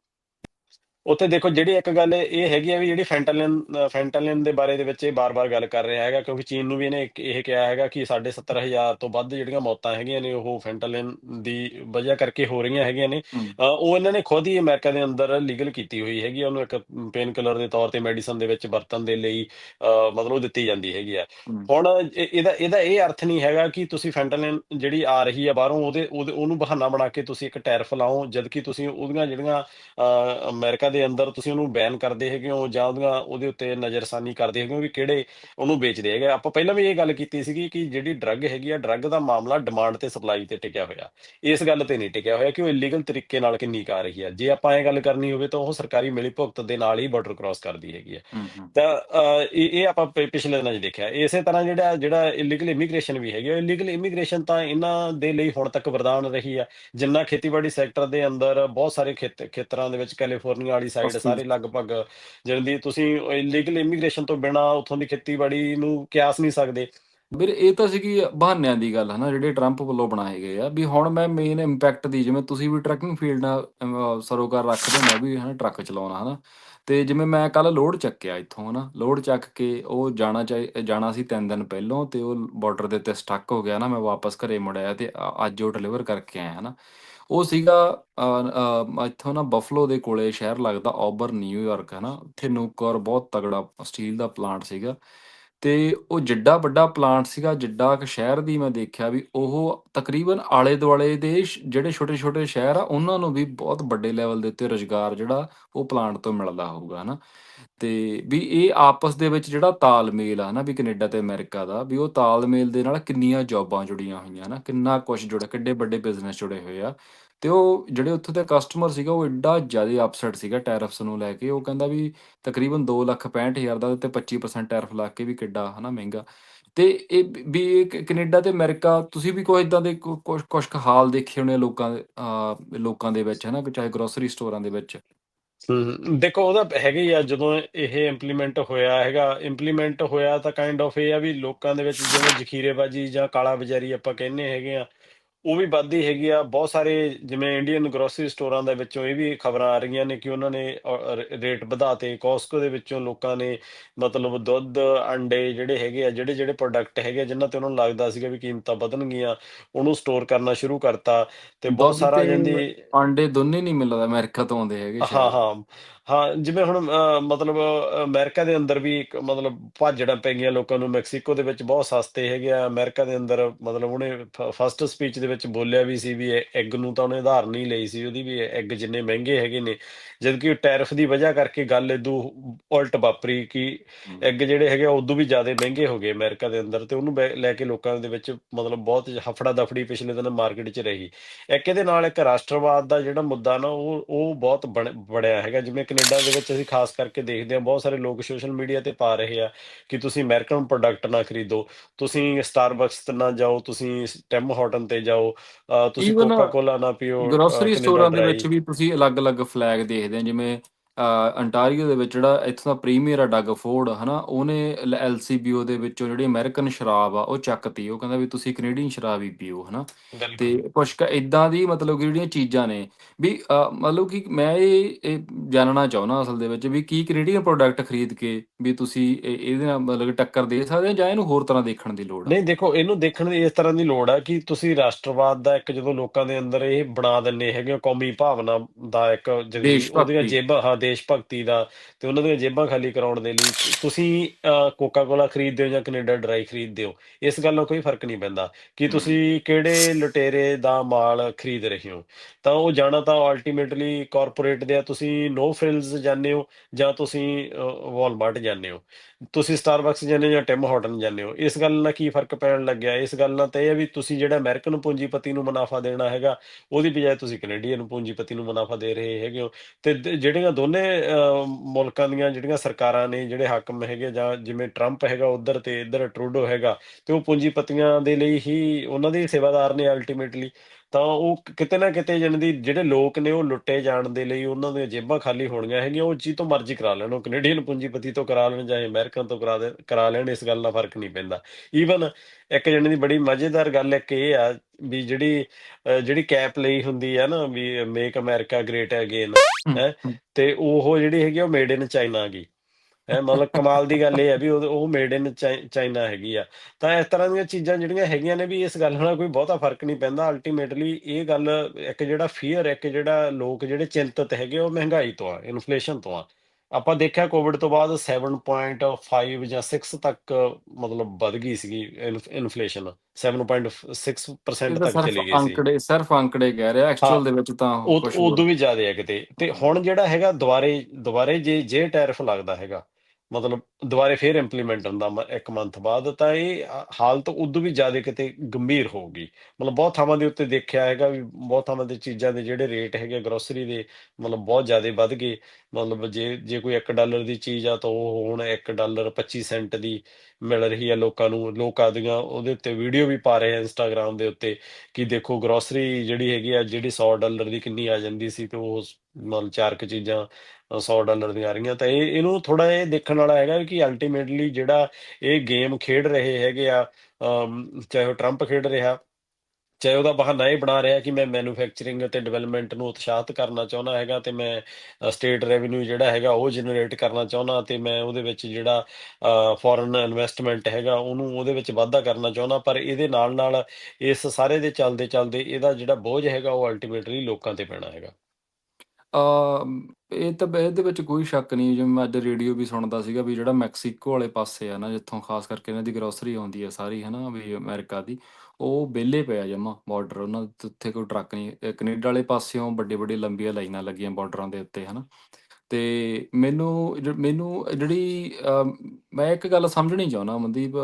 ਉੱਥੇ ਦੇਖੋ ਜਿਹੜੀ ਇੱਕ ਗੱਲ ਇਹ ਹੈਗੀ ਆ ਵੀ ਜਿਹੜੀ ਫੈਂਟਨਲਿਨ ਅ, ਫੈਂਟਨਲਿਨ ਦੇ ਬਾਰੇ ਦੇ ਵਿੱਚ ਇਹ ਬਾਰ-ਬਾਰ ਗੱਲ ਕਰ ਰਿਹਾ ਹੈਗਾ ਕਿਉਂਕਿ ਚੀਨ ਨੂੰ ਵੀ ਇਹਨੇ ਇੱਕ ਇਹ ਕਿਹਾ ਹੈਗਾ ਕਿ ਸਾਡੇ 70000 ਤੋਂ ਵੱਧ ਜਿਹੜੀਆਂ ਮੌਤਾਂ ਹੈਗੀਆਂ ਨੇ ਉਹ ਫੈਂਟਨਲਿਨ ਦੀ ਵਜ੍ਹਾ ਕਰਕੇ ਹੋ ਰਹੀਆਂ ਹੈਗੀਆਂ ਨੇ। ਅ, ਉਹ ਇਹਨਾਂ ਨੇ ਖੁਦ ਹੀ ਅਮਰੀਕਾ ਦੇ ਅੰਦਰ ਲੀਗਲ ਕੀਤੀ ਹੋਈ ਹੈਗੀ ਆ, ਉਹਨੂੰ ਇੱਕ ਪੇਨ ਕਿਲਰ ਦੇ ਤੌਰ ਤੇ ਮੈਡੀਸਨ ਦੇ ਵਿੱਚ ਵਰਤਣ ਦੇ ਲਈ ਅ, ਮਤਲਬ ਉਹ ਦਿੱਤੀ ਜਾਂਦੀ ਹੈਗੀ ਆ। ਹੁਣ ਇਹ- ਇਹਦਾ ਇਹਦਾ ਇਹ ਅਰਥ ਨਹੀਂ ਹੈਗਾ ਕਿ ਤੁਸੀਂ ਫੈਂਟਨਲਿਨ ਜਿਹੜੀ ਆ ਰਹੀ ਆ ਬਾਹਰੋਂ ਉਹਦੇ ਉਹਦੇ- ਉਹਨੂੰ ਬਹਾਨਾ ਬਣਾ ਕੇ ਤੁਸੀਂ ਇੱਕ ਟੈਰਿਫ ਲਾਓ ਜਦ ਕਿ ਤੁਸੀਂ ਉਹਦੀਆਂ ਜਿਹੜੀਆਂ ਅ, ਅਮਰੀਕਾ ਦੇ ਅੰਦਰ ਤੁਸੀਂ ਉਹਨੂੰ ਬੈਨ ਕਰਦੇ ਹੈਗੇ ਹੋ ਜਾਂ ਉਹਦੀਆਂ ਉਹਦੇ ਉੱਤੇ ਨਜ਼ਰਸਾਨੀ ਕਰਦੇ ਹੈਗੇ ਹੋ ਵੀ ਕਿਹੜੇ ਉਹਨੂੰ ਵੇਚਦੇ ਹੈਗੇ ਆਪਾਂ ਪਹਿਲਾਂ ਵੀ ਇਹ ਗੱਲ ਕੀਤੀ ਸੀਗੀ ਕਿ ਜਿਹੜੀ ਡਰੱਗ ਹੈਗੀ ਆ ਡਰੱਗ ਦਾ ਮਾਮਲਾ ਡਿਮਾਂਡ ਤੇ ਸਪਲਾਈ ਤੇ ਟਿਕਿਆ ਹੋਇਆ। ਇਸ ਗੱਲ ਤੇ ਨਹੀਂ ਟਿਕਿਆ ਹੋਇਆ ਕਿ ਉਹ ਇਲੀਗਲ ਤਰੀਕੇ ਨਾਲ ਕਿੰਨੀ ਕੁ ਆ ਰਹੀ ਆ। ਜੇ ਆਪਾਂ ਇਹ ਗੱਲ ਕਰਨੀ ਹੋਵੇ ਤਾਂ ਉਹ ਸਰਕਾਰੀ ਮਿਲੀ ਭੁਗਤ ਦੇ ਨਾਲ ਹੀ ਬਾਰਡਰ ਕ੍ਰਾਸ ਕਰਦੀ ਹੈਗੀ ਆ। ਹੂੰ ਹੂੰ। ਤਾਂ ਇਹ ਇਹ ਆਪਾਂ ਪਿਛਲੇ ਦਿਨਾਂ 'ਚ ਦੇਖਿਆ। ਇਸੇ ਤਰ੍ਹਾਂ ਜਿਹੜਾ ਜਿਹੜਾ ਇਲੀਗਲ ਇਮੀਗ੍ਰੇਸ਼ਨ ਵੀ ਹੈਗੀ ਇਲੀਗਲ ਇਮੀਗ੍ਰੇਸ਼ਨ ਤਾਂ ਇਹਨਾਂ ਦੇ ਲਈ ਹੁਣ ਤੱਕ ਵਰਦਾਨ ਰਹੀ ਆ। ਜਿੰਨਾ ਖੇਤੀਬਾੜੀ ਸੈਕਟਰ ਦੇ ਅੰਦਰ ਬਹੁਤ ਸਾਰੇ ਖੇਤ ਖੇਤਰਾਂ ਦੇ ਵਿੱਚ ਕੈਲੀਫੋਰਨੀਆ ਵਾਲੀ ਸਾਈਡ ਸਾਰੇ ਲਗਭਗ ਜਿਹੜੀ ਤੁਸੀਂ ਇਲੀਗਲ ਇਮੀਗ੍ਰੇਸ਼ਨ ਤੋਂ ਬਿਨਾ ਉੱਥੋਂ ਦੀ ਖੇਤੀਬਾੜੀ ਨੂੰ ਕਿਆਸ ਨਹੀਂ ਸਕਦੇ। ਵੀਰ ਇਹ ਤਾਂ ਸੀਗੀ ਬਹਾਨਿਆਂ ਦੀ ਗੱਲ ਹਨਾ ਜਿਹੜੇ ਟਰੰਪ ਵੱਲੋਂ ਬਣਾਏ ਗਏ ਆ ਵੀ ਹੁਣ ਮੈਂ ਮੇਨ ਇੰਪੈਕਟ ਦੀ ਜਿਵੇਂ ਤੁਸੀਂ ਵੀ ਟਰੱਕਿੰਗ ਫੀਲਡ ਨਾਲ ਸਰੋਕਾਰ ਰੱਖਦੇ ਹੋ ਮੈਂ ਵੀ ਹਨਾ ਟਰੱਕ ਚਲਾਉਣਾ ਹਨਾ। ਤੇ ਜਿਵੇਂ ਮੈਂ ਕੱਲ ਲੋਡ ਚੱਕਿਆ ਇੱਥੋਂ ਹਨਾ ਲੋਡ ਚੱਕ ਕੇ ਉਹ ਜਾਣਾ ਚਾਹੀ ਜਾਣਾ ਸੀ ਤਿੰਨ ਦਿਨ ਪਹਿਲਾਂ ਤੇ ਉਹ ਬਾਰਡਰ ਦੇ ਉੱਤੇ ਸਟਕ ਹੋ ਗਿਆ ਨਾ ਮੈਂ ਵਾਪਸ ਘਰੇ ਮੁੜ ਆਇਆ ਤੇ ਅੱਜ ਉਹ ਡਿਲੀਵਰ ਕਰਕੇ ਆਇਆ ਹਨਾ। ਉਹ ਸੀਗਾ ਇੱਥੋਂ ਨਾ ਬਫਲੋ ਦੇ ਕੋਲੇ ਸ਼ਹਿਰ ਲੱਗਦਾ, ਔਬਰ ਨਿਊਯਾਰਕ ਨਾ ਉੱਥੇ ਨੂਕੋਰ ਬਹੁਤ ਤਗੜਾ ਸਟੀਲ ਦਾ ਪਲਾਂਟ ਸੀਗਾ। ਤੇ ਉਹ ਜਿੱਡਾ ਵੱਡਾ ਪਲਾਂਟ ਸੀਗਾ, ਜਿੱਡਾ ਕਿ ਸ਼ਹਿਰ ਦੀ ਮੈਂ ਦੇਖਿਆ ਵੀ ਉਹ ਤਕਰੀਬਨ ਆਲੇ ਦੁਆਲੇ ਦੇ ਜਿਹੜੇ ਛੋਟੇ ਛੋਟੇ ਸ਼ਹਿਰ ਆ, ਉਹਨਾਂ ਨੂੰ ਵੀ ਬਹੁਤ ਵੱਡੇ ਲੈਵਲ ਦੇ ਉੱਤੇ ਰੁਜ਼ਗਾਰ ਜਿਹੜਾ ਉਹ ਪਲਾਂਟ ਤੋਂ ਮਿਲਦਾ ਹੋਊਗਾ, ਹਨਾ? ਤੇ ਵੀ ਇਹ ਆਪਸ ਦੇ ਵਿੱਚ ਜਿਹੜਾ ਤਾਲਮੇਲ ਆ ਨਾ ਵੀ ਕੈਨੇਡਾ ਤੇ ਅਮਰੀਕਾ ਦਾ ਵੀ ਉਹ ਤਾਲਮੇਲ ਦੇ ਨਾਲ ਕਿੰਨੀਆਂ ਜੌਬਾਂ ਜੁੜੀਆਂ ਹੋਈਆਂ ਨਾ ਕਿੰਨਾ ਕੁਝ ਜੁੜਿਆ ਕਿੱਡੇ ਵੱਡੇ ਬਿਜ਼ਨਸ ਜੁੜੇ ਹੋਏ ਆ। ਤੇ ਉਹ ਜਿਹੜੇ ਉੱਥੇ ਦੇ ਕਸਟਮਰ ਸੀਗਾ ਉਹ ਐਡਾ ਜ਼ਿਆਦਾ ਅਪਸੈਟ ਸੀਗਾ ਟੈਰਿਫਸ ਨੂੰ ਲੈ ਕੇ। ਉਹ ਕਹਿੰਦਾ ਵੀ ਤਕਰੀਬਨ 2,65,000 ਦਾ ਤੇ 25% ਟੈਰਿਫ ਲਾ ਕੇ ਵੀ ਕਿੱਡਾ ਹਨਾ ਮਹਿੰਗਾ। ਤੇ ਇਹ ਵੀ ਇਹ ਕ- ਕੈਨੇਡਾ ਤੇ ਅਮਰੀਕਾ ਤੁਸੀਂ ਵੀ ਕੋਈ ਇਦਾਂ ਦੇ ਕੁ- ਕੁਛ ਹਾਲ ਦੇਖੇ ਹੋਣੇ ਆ ਲੋਕਾਂ ਦੇ ਅਹ, ਲੋਕਾਂ ਦੇ ਵਿੱਚ ਹਨਾ ਚਾਹੇ ਗਰੋਸਰੀ ਸਟੋਰਾਂ ਦੇ ਵਿੱਚ? ਹਮ, ਦੇਖੋ ਉਹਦਾ ਹੈਗਾ ਹੀ ਆ ਜਦੋਂ ਇਹ ਇੰਪਲੀਮੈਂਟ ਹੋਇਆ ਹੈਗਾ ਇੰਪਲੀਮੈਂਟ ਹੋਇਆ ਤਾਂ ਕਾਈਂਡ ਆਫ ਇਹ ਆ ਵੀ ਲੋਕਾਂ ਦੇ ਵਿੱਚ ਜਿਵੇਂ ਜ਼ਖੀਰੇਬਾਜ਼ੀ ਜਾਂ ਕਾਲਾ ਬਾਜ਼ਾਰੀ ਆਪਾਂ ਕਹਿੰਦੇ ਹੈਗੇ ਆ ਉਹ ਵੀ ਵੱਧਦੀ ਹੈਗੀ ਆ। ਬਹੁਤ ਸਾਰੇ ਜਿਵੇਂ ਇੰਡੀਅਨ ਗਰੋਸਰੀ ਸਟੋਰਾਂ ਦੇ ਵਿੱਚੋਂ ਇਹ ਵੀ ਖਬਰਾਂ ਆ ਰਹੀਆਂ ਨੇ ਕਿ ਉਹਨਾਂ ਨੇ ਰੇਟ ਵਧਾਤੇ। ਕੋਸਕੋ ਦੇ ਵਿੱਚੋਂ ਲੋਕਾਂ ਨੇ ਮਤਲਬ ਦੁੱਧ ਅੰਡੇ ਜਿਹੜੇ ਹੈਗੇ ਆ ਜਿਹੜੇ ਜਿਹੜੇ ਪ੍ਰੋਡਕਟ ਹੈਗੇ ਆ, ਜਿਨ੍ਹਾਂ ਤੇ ਉਹਨਾਂ ਨੂੰ ਲੱਗਦਾ ਸੀਗਾ ਵੀ ਕੀਮਤਾਂ ਵਧਣਗੀਆਂ ਉਹਨੂੰ ਸਟੋਰ ਕਰਨਾ ਸ਼ੁਰੂ ਕਰਤਾ। ਤੇ ਬਹੁਤ ਸਾਰਾ ਜਾਂਦੀ ਆਂਡੇ ਦੋਨੇ ਨਹੀਂ ਮਿਲਦਾ ਅਮਰੀਕਾ ਤੋਂ ਆਉਂਦੇ ਹੈਗੇ ਹਾਂ ਹਾਂ। ਹਾਂ ਜਿਵੇਂ ਹੁਣ ਅ, ਮਤਲਬ ਅ, ਅਮਰੀਕਾ ਦੇ ਅੰਦਰ ਵੀ ਇੱਕ ਮਤਲਬ ਭਾਜੜਾਂ ਪੈ ਗਈਆਂ ਲੋਕਾਂ ਨੂੰ ਮੈਕਸੀਕੋ ਦੇ ਵਿੱਚ ਬਹੁਤ ਸਸਤੇ ਹੈਗੇ ਆ ਅਮਰੀਕਾ ਦੇ ਅੰਦਰ ਮਤਲਬ ਉਹਨੇ ਫਸਟ ਸਪੀਚ ਦੇ ਵਿੱਚ ਬੋਲਿਆ ਵੀ ਸੀ ਵੀ ਐਗ ਨੂੰ ਤਾਂ ਉਹਨੇ ਉਧਾਰ ਨਹੀਂ ਲਈ ਸੀ ਉਹਦੀ ਵੀ ਐਗ ਜਿੰਨੇ ਮਹਿੰਗੇ ਹੈਗੇ ਨੇ ਜਦ ਕਿ ਟੈਰਿਫ ਦੀ ਵਜ੍ਹਾ ਕਰਕੇ ਗੱਲ ਇਦੋਂ ਉਲਟ ਵਾਪਰੀ ਕਿ ਐਗ ਜਿਹੜੇ ਹੈਗੇ ਉਦੋਂ ਵੀ ਜ਼ਿਆਦਾ ਮਹਿੰਗੇ ਹੋ ਗਏ ਅਮਰੀਕਾ ਦੇ ਅੰਦਰ ਤੇ ਉਹਨੂੰ ਬੈ- ਲੈ ਕੇ ਲੋਕਾਂ ਦੇ ਵਿੱਚ ਮਤਲਬ ਬਹੁਤ ਹਫੜਾ ਦਫੜੀ ਪਿਛਲੇ ਦਿਨ ਮਾਰਕੀਟ 'ਚ ਰਹੀ। ਇੱਕ ਇਹਦੇ ਨਾਲ ਇੱਕ ਰਾਸ਼ਟਰਵਾਦ ਦਾ ਜਿਹੜਾ ਮੁੱਦਾ ਨਾ ਉਹ ਉਹ ਬਹੁਤ ਬਣ- ਬਣਿਆ ਹੈਗਾ। ਜਿਵੇਂ ਕੈਨੇਡਾ ਦੇ ਵਿੱਚ ਅਸੀਂ ਖਾਸ ਕਰਕੇ ਦੇਖਦੇ ਹਾਂ ਬਹੁਤ ਸਾਰੇ ਲੋਕ ਸੋਸ਼ਲ ਮੀਡੀਆ ਤੇ ਪਾ ਰਹੇ ਆ ਕਿ ਤੁਸੀਂ ਅਮਰੀਕਨ ਪ੍ਰੋਡਕਟ ਨਾ ਖਰੀਦੋ ਤੁਸੀਂ ਸਟਾਰਬਕਸ ਤੇ ਨਾ ਜਾਓ ਤੁਸੀਂ ਟਿਮ ਹਾਰਟਨ ਤੇ ਜਾਓ ਅਹ ਤੁਸੀਂ ਈਵਨ ਕੋਕਾ ਕੋਲਾ ਨਾ ਪੀਓ ਅਹ ਗਰੋਸਰੀ ਕੈਨੇਡਾ ਸਟੋਰਾਂ ਦੇ ਡਰਾਈ ਵਿੱਚ ਵੀ ਤੁਸੀਂ ਅਲੱਗ-ਅਲੱਗ ਫਲੈਗ ਦੇਖਦੇ ਆ ਜਿਵੇਂ ਅੰਟਾਰੀਓ ਦੇ ਵਿੱਚ ਜਿਹੜਾ ਇੱਥੋਂ ਦਾ ਪ੍ਰੀਮੀਅਰ ਆ ਡੱਗ ਫੋਰਡ ਹਨਾ ਉਹਨੇ ਐਲਸੀਬੀਓ ਦੇ ਵਿੱਚੋਂ ਜਿਹੜੀ ਅਮਰੀਕਨ ਸ਼ਰਾਬ ਆ ਉਹ ਚੱਕਤੀ ਉਹ ਕਹਿੰਦਾ ਵੀ ਤੁਸੀਂ ਕੈਨੇਡੀਅਨ ਸ਼ਰਾਬ ਹੀ ਪੀਓ ਹਨਾ। ਤੇ ਕੁਛ ਕੁ ਇਦਾਂ ਦੀ ਮਤਲਬ ਕਿ ਜਿਹੜੀਆਂ ਚੀਜ਼ਾਂ ਨੇ ਵੀ ਮਤਲਬ ਕਿ ਮੈਂ ਇਹ ਇਹ ਜਾਣਨਾ ਚਾਹੁੰਦਾ ਅਸਲ ਦੇ ਵਿੱਚ ਵੀ ਕੀ ਕੈਨੇਡੀਅਨ ਪ੍ਰੋਡਕਟ ਖਰੀਦ ਕੇ ਵੀ ਤੁਸੀਂ ਇਹ- ਇਹਦੇ ਨਾਲ ਮਤਲਬ ਟੱਕਰ ਦੇ ਸਕਦੇ ਹੋ ਜਾਂ ਇਹਨੂੰ ਹੋਰ ਤਰ੍ਹਾਂ ਦੇਖਣ ਦੀ ਲੋੜ ਆ? ਨਹੀਂ ਦੇਖੋ ਇਹਨੂੰ ਦੇਖਣ ਦੀ ਇਸ ਤਰ੍ਹਾਂ ਦੀ ਲੋੜ ਆ ਕਿ ਤੁਸੀਂ ਰਾਸ਼ਟਰਵਾਦ ਦਾ ਇੱਕ ਜਦੋਂ ਲੋਕਾਂ ਦੇ ਅੰਦਰ ਇਹ ਬਣਾ ਦਿੰਦੇ ਹੈਗੇ ਹੋ, ਕੌਮੀ ਭਾਵਨਾ ਦਾ ਇੱਕ ਜਿਹੜੀ ਉਹਦੀਆਂ ਜੇਬਾਂ ਹਾਂ ਦੇਸ਼ ਭਗਤੀ ਦਾ ਤੇ ਉਹਨਾਂ ਦੀਆਂ ਜੇਬਾਂ ਖਾਲੀ ਕਰਾਉਣ ਦੇ ਲਈ ਤੁਸੀਂ ਕੋਕਾ ਕੋਲਾ ਖਰੀਦਦੇ ਹੋ ਜਾਂ ਕੈਨੇਡਾ ਡਰਾਈ ਖਰੀਦਦੇ ਹੋ? ਇਸ ਗੱਲ ਨਾਲ ਕੋਈ ਫ਼ਰਕ ਨਹੀਂ ਪੈਂਦਾ ਕਿ ਤੁਸੀਂ ਕਿਹੜੇ ਲੁਟੇਰੇ ਦਾ ਮਾਲ ਖਰੀਦ ਰਹੇ ਹੋ? ਤਾਂ ਉਹ ਜਾਣਾ ਤਾਂ ਅਲਟੀਮੇਟਲੀ ਕਾਰਪੋਰੇਟ ਦੇ ਆ ਤੁਸੀਂ ਨੋ ਫ੍ਰਿਲਸ ਜਾਂਦੇ ਹੋ ਜਾਂ ਤੁਸੀਂ ਵਾਲਮਾਰਟ ਜਾਂਦੇ ਹੋ। ਤੁਸੀਂ ਸਟਾਰਬਕਸ ਜਾਂਦੇ ਹੋ ਜਾਂ ਟਿਮ ਹਾਰਟਨ ਜਾਂਦੇ ਹੋ ਇਸ ਗੱਲ ਨਾਲ ਕੀ ਫ਼ਰਕ ਪੈਣ ਲੱਗਿਆ? ਇਸ ਗੱਲ ਨਾਲ ਤਾਂ ਇਹ ਹੈ ਵੀ ਤੁਸੀਂ ਜਿਹੜਾ ਅਮਰੀਕਨ ਪੂੰਜੀਪਤੀ ਨੂੰ ਮੁਨਾਫਾ ਦੇਣਾ ਹੈਗਾ ਉਹਦੀ ਬਜਾਏ ਤੁਸੀਂ ਕੈਨੇਡੀਅਨ ਪੂੰਜੀਪਤੀ ਨੂੰ ਮੁਨਾਫਾ ਦੇ ਰਹੇ ਹੈਗੇ ਹੋ। ਤੇ ਦ- ਜਿਹੜੀਆਂ ਦੋਨੇ ਅਹ, ਮੁਲਕਾਂ ਦੀਆਂ ਜਿਹੜੀਆਂ ਸਰਕਾਰਾਂ ਨੇ ਜਿਹੜੇ ਹਾਕਮ ਹੈਗੇ ਜਾਂ ਜਿਵੇਂ ਟਰੰਪ ਹੈਗਾ ਉਧਰ ਤੇ ਇੱਧਰ ਟਰੂਡੋ ਹੈਗਾ ਤੇ ਉਹ ਪੂੰਜੀਪਤੀਆਂ ਦੇ ਲਈ ਹੀ ਉਹਨਾਂ ਦੇ ਹੀ ਸੇਵਾਦਾਰ ਨੇ ਅਲਟੀਮੇਟਲੀ ਤਾਂ ਉਹ ਕਿਤੇ ਨਾ ਕਿਤੇ ਜਾਣੀ ਦੀ ਜਿਹੜੇ ਲੋਕ ਨੇ ਉਹ ਲੁੱਟੇ ਜਾਣ ਦੇ ਲਈ ਉਹਨਾਂ ਦੀਆਂ ਜੇਬਾਂ ਖਾਲੀ ਹੋਣੀਆਂ ਹੈਗੀਆਂ ਉਹ ਜੀ ਤੋਂ ਮਰਜ਼ੀ ਕਰਾ ਲੈਣ ਉਹ ਕੈਨੇਡੀਅਨ ਪੂੰਜੀਪਤੀ ਤੋਂ ਕਰਾ ਲੈਣ ਜਾਂ ਅਮਰੀਕਨ ਤੋਂ ਕਰਾ ਦੇ ਕਰਾ ਲੈਣ ਇਸ ਗੱਲ ਦਾ ਫ਼ਰਕ ਨਹੀਂ ਪੈਂਦਾ ਈਵਨ ਇੱਕ ਜਾਣੀ ਦੀ ਬੜੀ ਮਜ਼ੇਦਾਰ ਗੱਲ ਇੱਕ ਇਹ ਆ ਵੀ ਜਿਹੜੀ ਅਹ ਜਿਹੜੀ ਕੈਪ ਲਈ ਹੁੰਦੀ ਆ ਨਾ ਵੀ ਮੇਕ ਅਮਰੀਕਾ ਗ੍ਰੇਟ ਅਗੇਨ ਹੈ। ਤੇ ਉਹ ਜਿਹੜੀ ਹੈਗੀ ਆ, ਉਹ ਮੇਡ ਇਨ ਚਾਈਨਾ ਗਈ ਹੈ ਮਤਲਬ ਕਮਾਲ ਦੀ ਗੱਲ ਇਹ ਹੈ ਵੀ ਉਹ ਮੇਡ ਇਨ ਚਾਈਨਾ ਹੈਗੀ ਆ। ਤਾਂ ਇਸ ਤਰ੍ਹਾਂ ਦੀਆਂ ਚੀਜ਼ਾਂ ਜਿਹੜੀਆਂ ਹੈਗੀਆਂ ਨੇ ਵੀ ਇਸ ਗੱਲ ਨਾਲ ਕੋਈ ਬਹੁਤਾ ਫ਼ਰਕ ਨਹੀਂ ਪੈਂਦਾ। ਅਲਟੀਮੇਟਲੀ ਇਹ ਗੱਲ ਇੱਕ ਜਿਹੜਾ ਫੀਅਰ ਇੱਕ ਜਿਹੜਾ ਲੋਕ ਜਿਹੜੇ ਚਿੰਤਤ ਹੈਗੇ ਉਹ ਮਹਿੰਗਾਈ ਤੋਂ ਆ ਇਨਫਲੇਸ਼ਨ ਤੋਂ ਆ। ਆਪਾਂ ਦੇਖਿਆ ਕੋਵਿਡ ਤੋਂ ਬਾਅਦ 7.5 ਜਾਂ 6 ਤੱਕ ਮਤਲਬ ਵੱਧ ਗਈ ਸੀਗੀ ਇਨਫਲੇਸ਼ਨ 7.6% ਇਹ ਤਾਂ ਤੱਕ ਚਲੀ ਗਈ ਸੀ। ਅੰਕੜੇ ਸਿਰਫ ਅੰਕੜੇ ਕਹਿ ਰਿਹਾ। ਐਕਚੁਅਲ ਦੇ ਵਿੱਚ ਤਾਂ ਉਦੋਂ ਵੀ ਜ਼ਿਆਦਾ ਹੈ ਕਿਤੇ। ਤੇ ਹੁਣ ਜਿਹੜਾ ਹੈਗਾ ਦੁਬਾਰੇ ਦੁਬਾਰੇ ਜੇ ਜੇ ਟੈਰਿਫ ਲੱਗਦਾ ਹੈਗਾ ਮਤਲਬ ਦੁਬਾਰੇ ਫੇਰ ਇੰਪਲੀਮੈਂਟ ਹੁੰਦਾ ਇੱਕ ਮੰਥ ਬਾਅਦ, ਤਾਂ ਇਹ ਹਾਲਤ ਉਦੋਂ ਵੀ ਜ਼ਿਆਦਾ ਕਿਤੇ ਗੰਭੀਰ ਹੋਊਗੀ। ਮਤਲਬ ਬਹੁਤ ਥਾਵਾਂ ਦੇ ਉੱਤੇ ਦੇਖਿਆ ਹੈਗਾ ਵੀ ਬਹੁਤ ਥਾਵਾਂ ਦੇ ਚੀਜ਼ਾਂ ਦੇ ਜਿਹੜੇ ਰੇਟ ਹੈਗੇ ਗਰੋਸਰੀ ਦੇ ਮਤਲਬ ਬਹੁਤ ਜ਼ਿਆਦਾ ਵੱਧ ਗਏ। ਮਤਲਬ ਜੇ ਜੇ ਕੋਈ 1 ਡਾਲਰ ਦੀ ਚੀਜ਼ ਆ, ਤਾਂ ਉਹ ਹੁਣ 1 ਡਾਲਰ 25 ਸੈਂਟ ਦੀ ਮਿਲ ਰਹੀ ਹੈ ਲੋਕਾਂ ਨੂੰ, ਲੋਕ ਆਦੀਆਂ ਉਹਦੇ ਉੱਤੇ ਵੀਡੀਓ ਵੀ ਪਾ ਰਹੇ ਆ ਇੰਸਟਾਗ੍ਰam ਦੇ ਉੱਤੇ ਕਿ ਦੇਖੋ ਗਰੋਸਰੀ ਜਿਹੜੀ ਹੈਗੀ ਆ, ਜਿਹੜੀ 100 ਡਾਲਰ ਦੀ ਕਿੰਨੀ ਆ ਜਾਂਦੀ ਸੀ ਤੇ ਉਹ ਮਤਲਬ ਚਾਰ ਕੁ ਚੀਜ਼ਾਂ 100 ਡਾਲਰ ਦੀਆਂ ਆ ਰਹੀਆਂ। ਤਾਂ ਇਹ, ਇਹਨੂੰ ਥੋੜਾ ਇਹ ਦੇਖਣ ਵਾਲਾ ਹੈਗਾ ਕਿ ਅਲਟੀਮੇਟਲੀ ਜਿਹੜਾ ਇਹ ਗੇਮ ਖੇਡ ਰਹੇ ਹੈਗੇ ਆ ਚਾਹੇ ਉਹ ਟਰੰਪ ਖੇਡ ਰਿਹਾ, ਚਾਹੇ ਉਹਦਾ ਬਹਾਨਾ ਇਹ ਬਣਾ ਰਿਹਾ ਕਿ ਮੈਂ ਮੈਨੂਫੈਕਚਰਿੰਗ ਅਤੇ ਡਿਵੈਲਪਮੈਂਟ ਨੂੰ ਉਤਸ਼ਾਹਿਤ ਕਰਨਾ ਚਾਹੁੰਦਾ ਹੈਗਾ ਤੇ ਮੈਂ ਸਟੇਟ ਰੈਵਨਿਊ ਜਿਹੜਾ ਹੈਗਾ ਉਹ ਜਨਰੇਟ ਕਰਨਾ ਚਾਹੁੰਦਾ ਤੇ ਮੈਂ ਉਹਦੇ ਵਿੱਚ ਜਿਹੜਾ ਫੋਰਨ ਇਨਵੈਸਟਮੈਂਟ ਹੈਗਾ ਉਹਨੂੰ ਉਹਦੇ ਵਿੱਚ ਵਾਧਾ ਕਰਨਾ ਚਾਹੁੰਦਾ। ਪਰ ਇਹਦੇ ਨਾਲ ਨਾਲ ਇਸ ਸਾਰੇ ਦੇ ਚੱਲਦੇ ਚੱਲਦੇ ਇਹਦਾ ਜਿਹੜਾ ਬੋਝ ਹੈਗਾ ਉਹ ਅਲਟੀਮੇਟਲੀ ਲੋਕਾਂ ਤੇ ਪੈਣਾ ਹੈਗਾ। ਅ, ਇਹ ਤਾਂ ਬ- ਇਹਦੇ ਵਿੱਚ ਕੋਈ ਸ਼ੱਕ ਨਹੀਂ ਜਿਵੇਂ ਮੈਂ ਅੱਜ ਰੇਡੀਓ ਵੀ ਸੁਣਦਾ ਸੀਗਾ ਵੀ ਜਿਹੜਾ ਮੈਕਸੀਕੋ ਵਾਲੇ ਪਾਸੇ ਆ ਨਾ ਜਿੱਥੋਂ ਖਾਸ ਕਰਕੇ ਇਹਨਾਂ ਦੀ ਗਰੋਸਰੀ ਆਉਂਦੀ ਆ ਸਾਰੀ ਹਨਾ ਵੀ ਅਮਰੀਕਾ ਦੀ ਉਹ ਵਿਹਲੇ ਪਿਆ ਜਮਾ ਬਾਰਡਰ ਉਹਨਾਂ ਦੇ ਉੱਤੇ ਕੋਈ ਟਰੱਕ ਨਹੀਂ ਇਹ ਕੈਨੇਡਾ ਵਾਲੇ ਪਾਸਿਓਂ ਵੱਡੇ ਵੱਡੇ ਲੰਬੀਆਂ ਲਾਈਨਾਂ ਲੱਗੀਆਂ ਬਾਰਡਰਾਂ ਦੇ ਉੱਤੇ ਹਨਾ। ਤੇ ਮੈਨੂੰ ਜ- ਮੈਨੂੰ ਜਿਹੜੀ ਅ, ਮੈਂ ਇੱਕ ਗੱਲ ਸਮਝਣੀ ਚਾਹੁੰਦਾ ਮਨਦੀਪ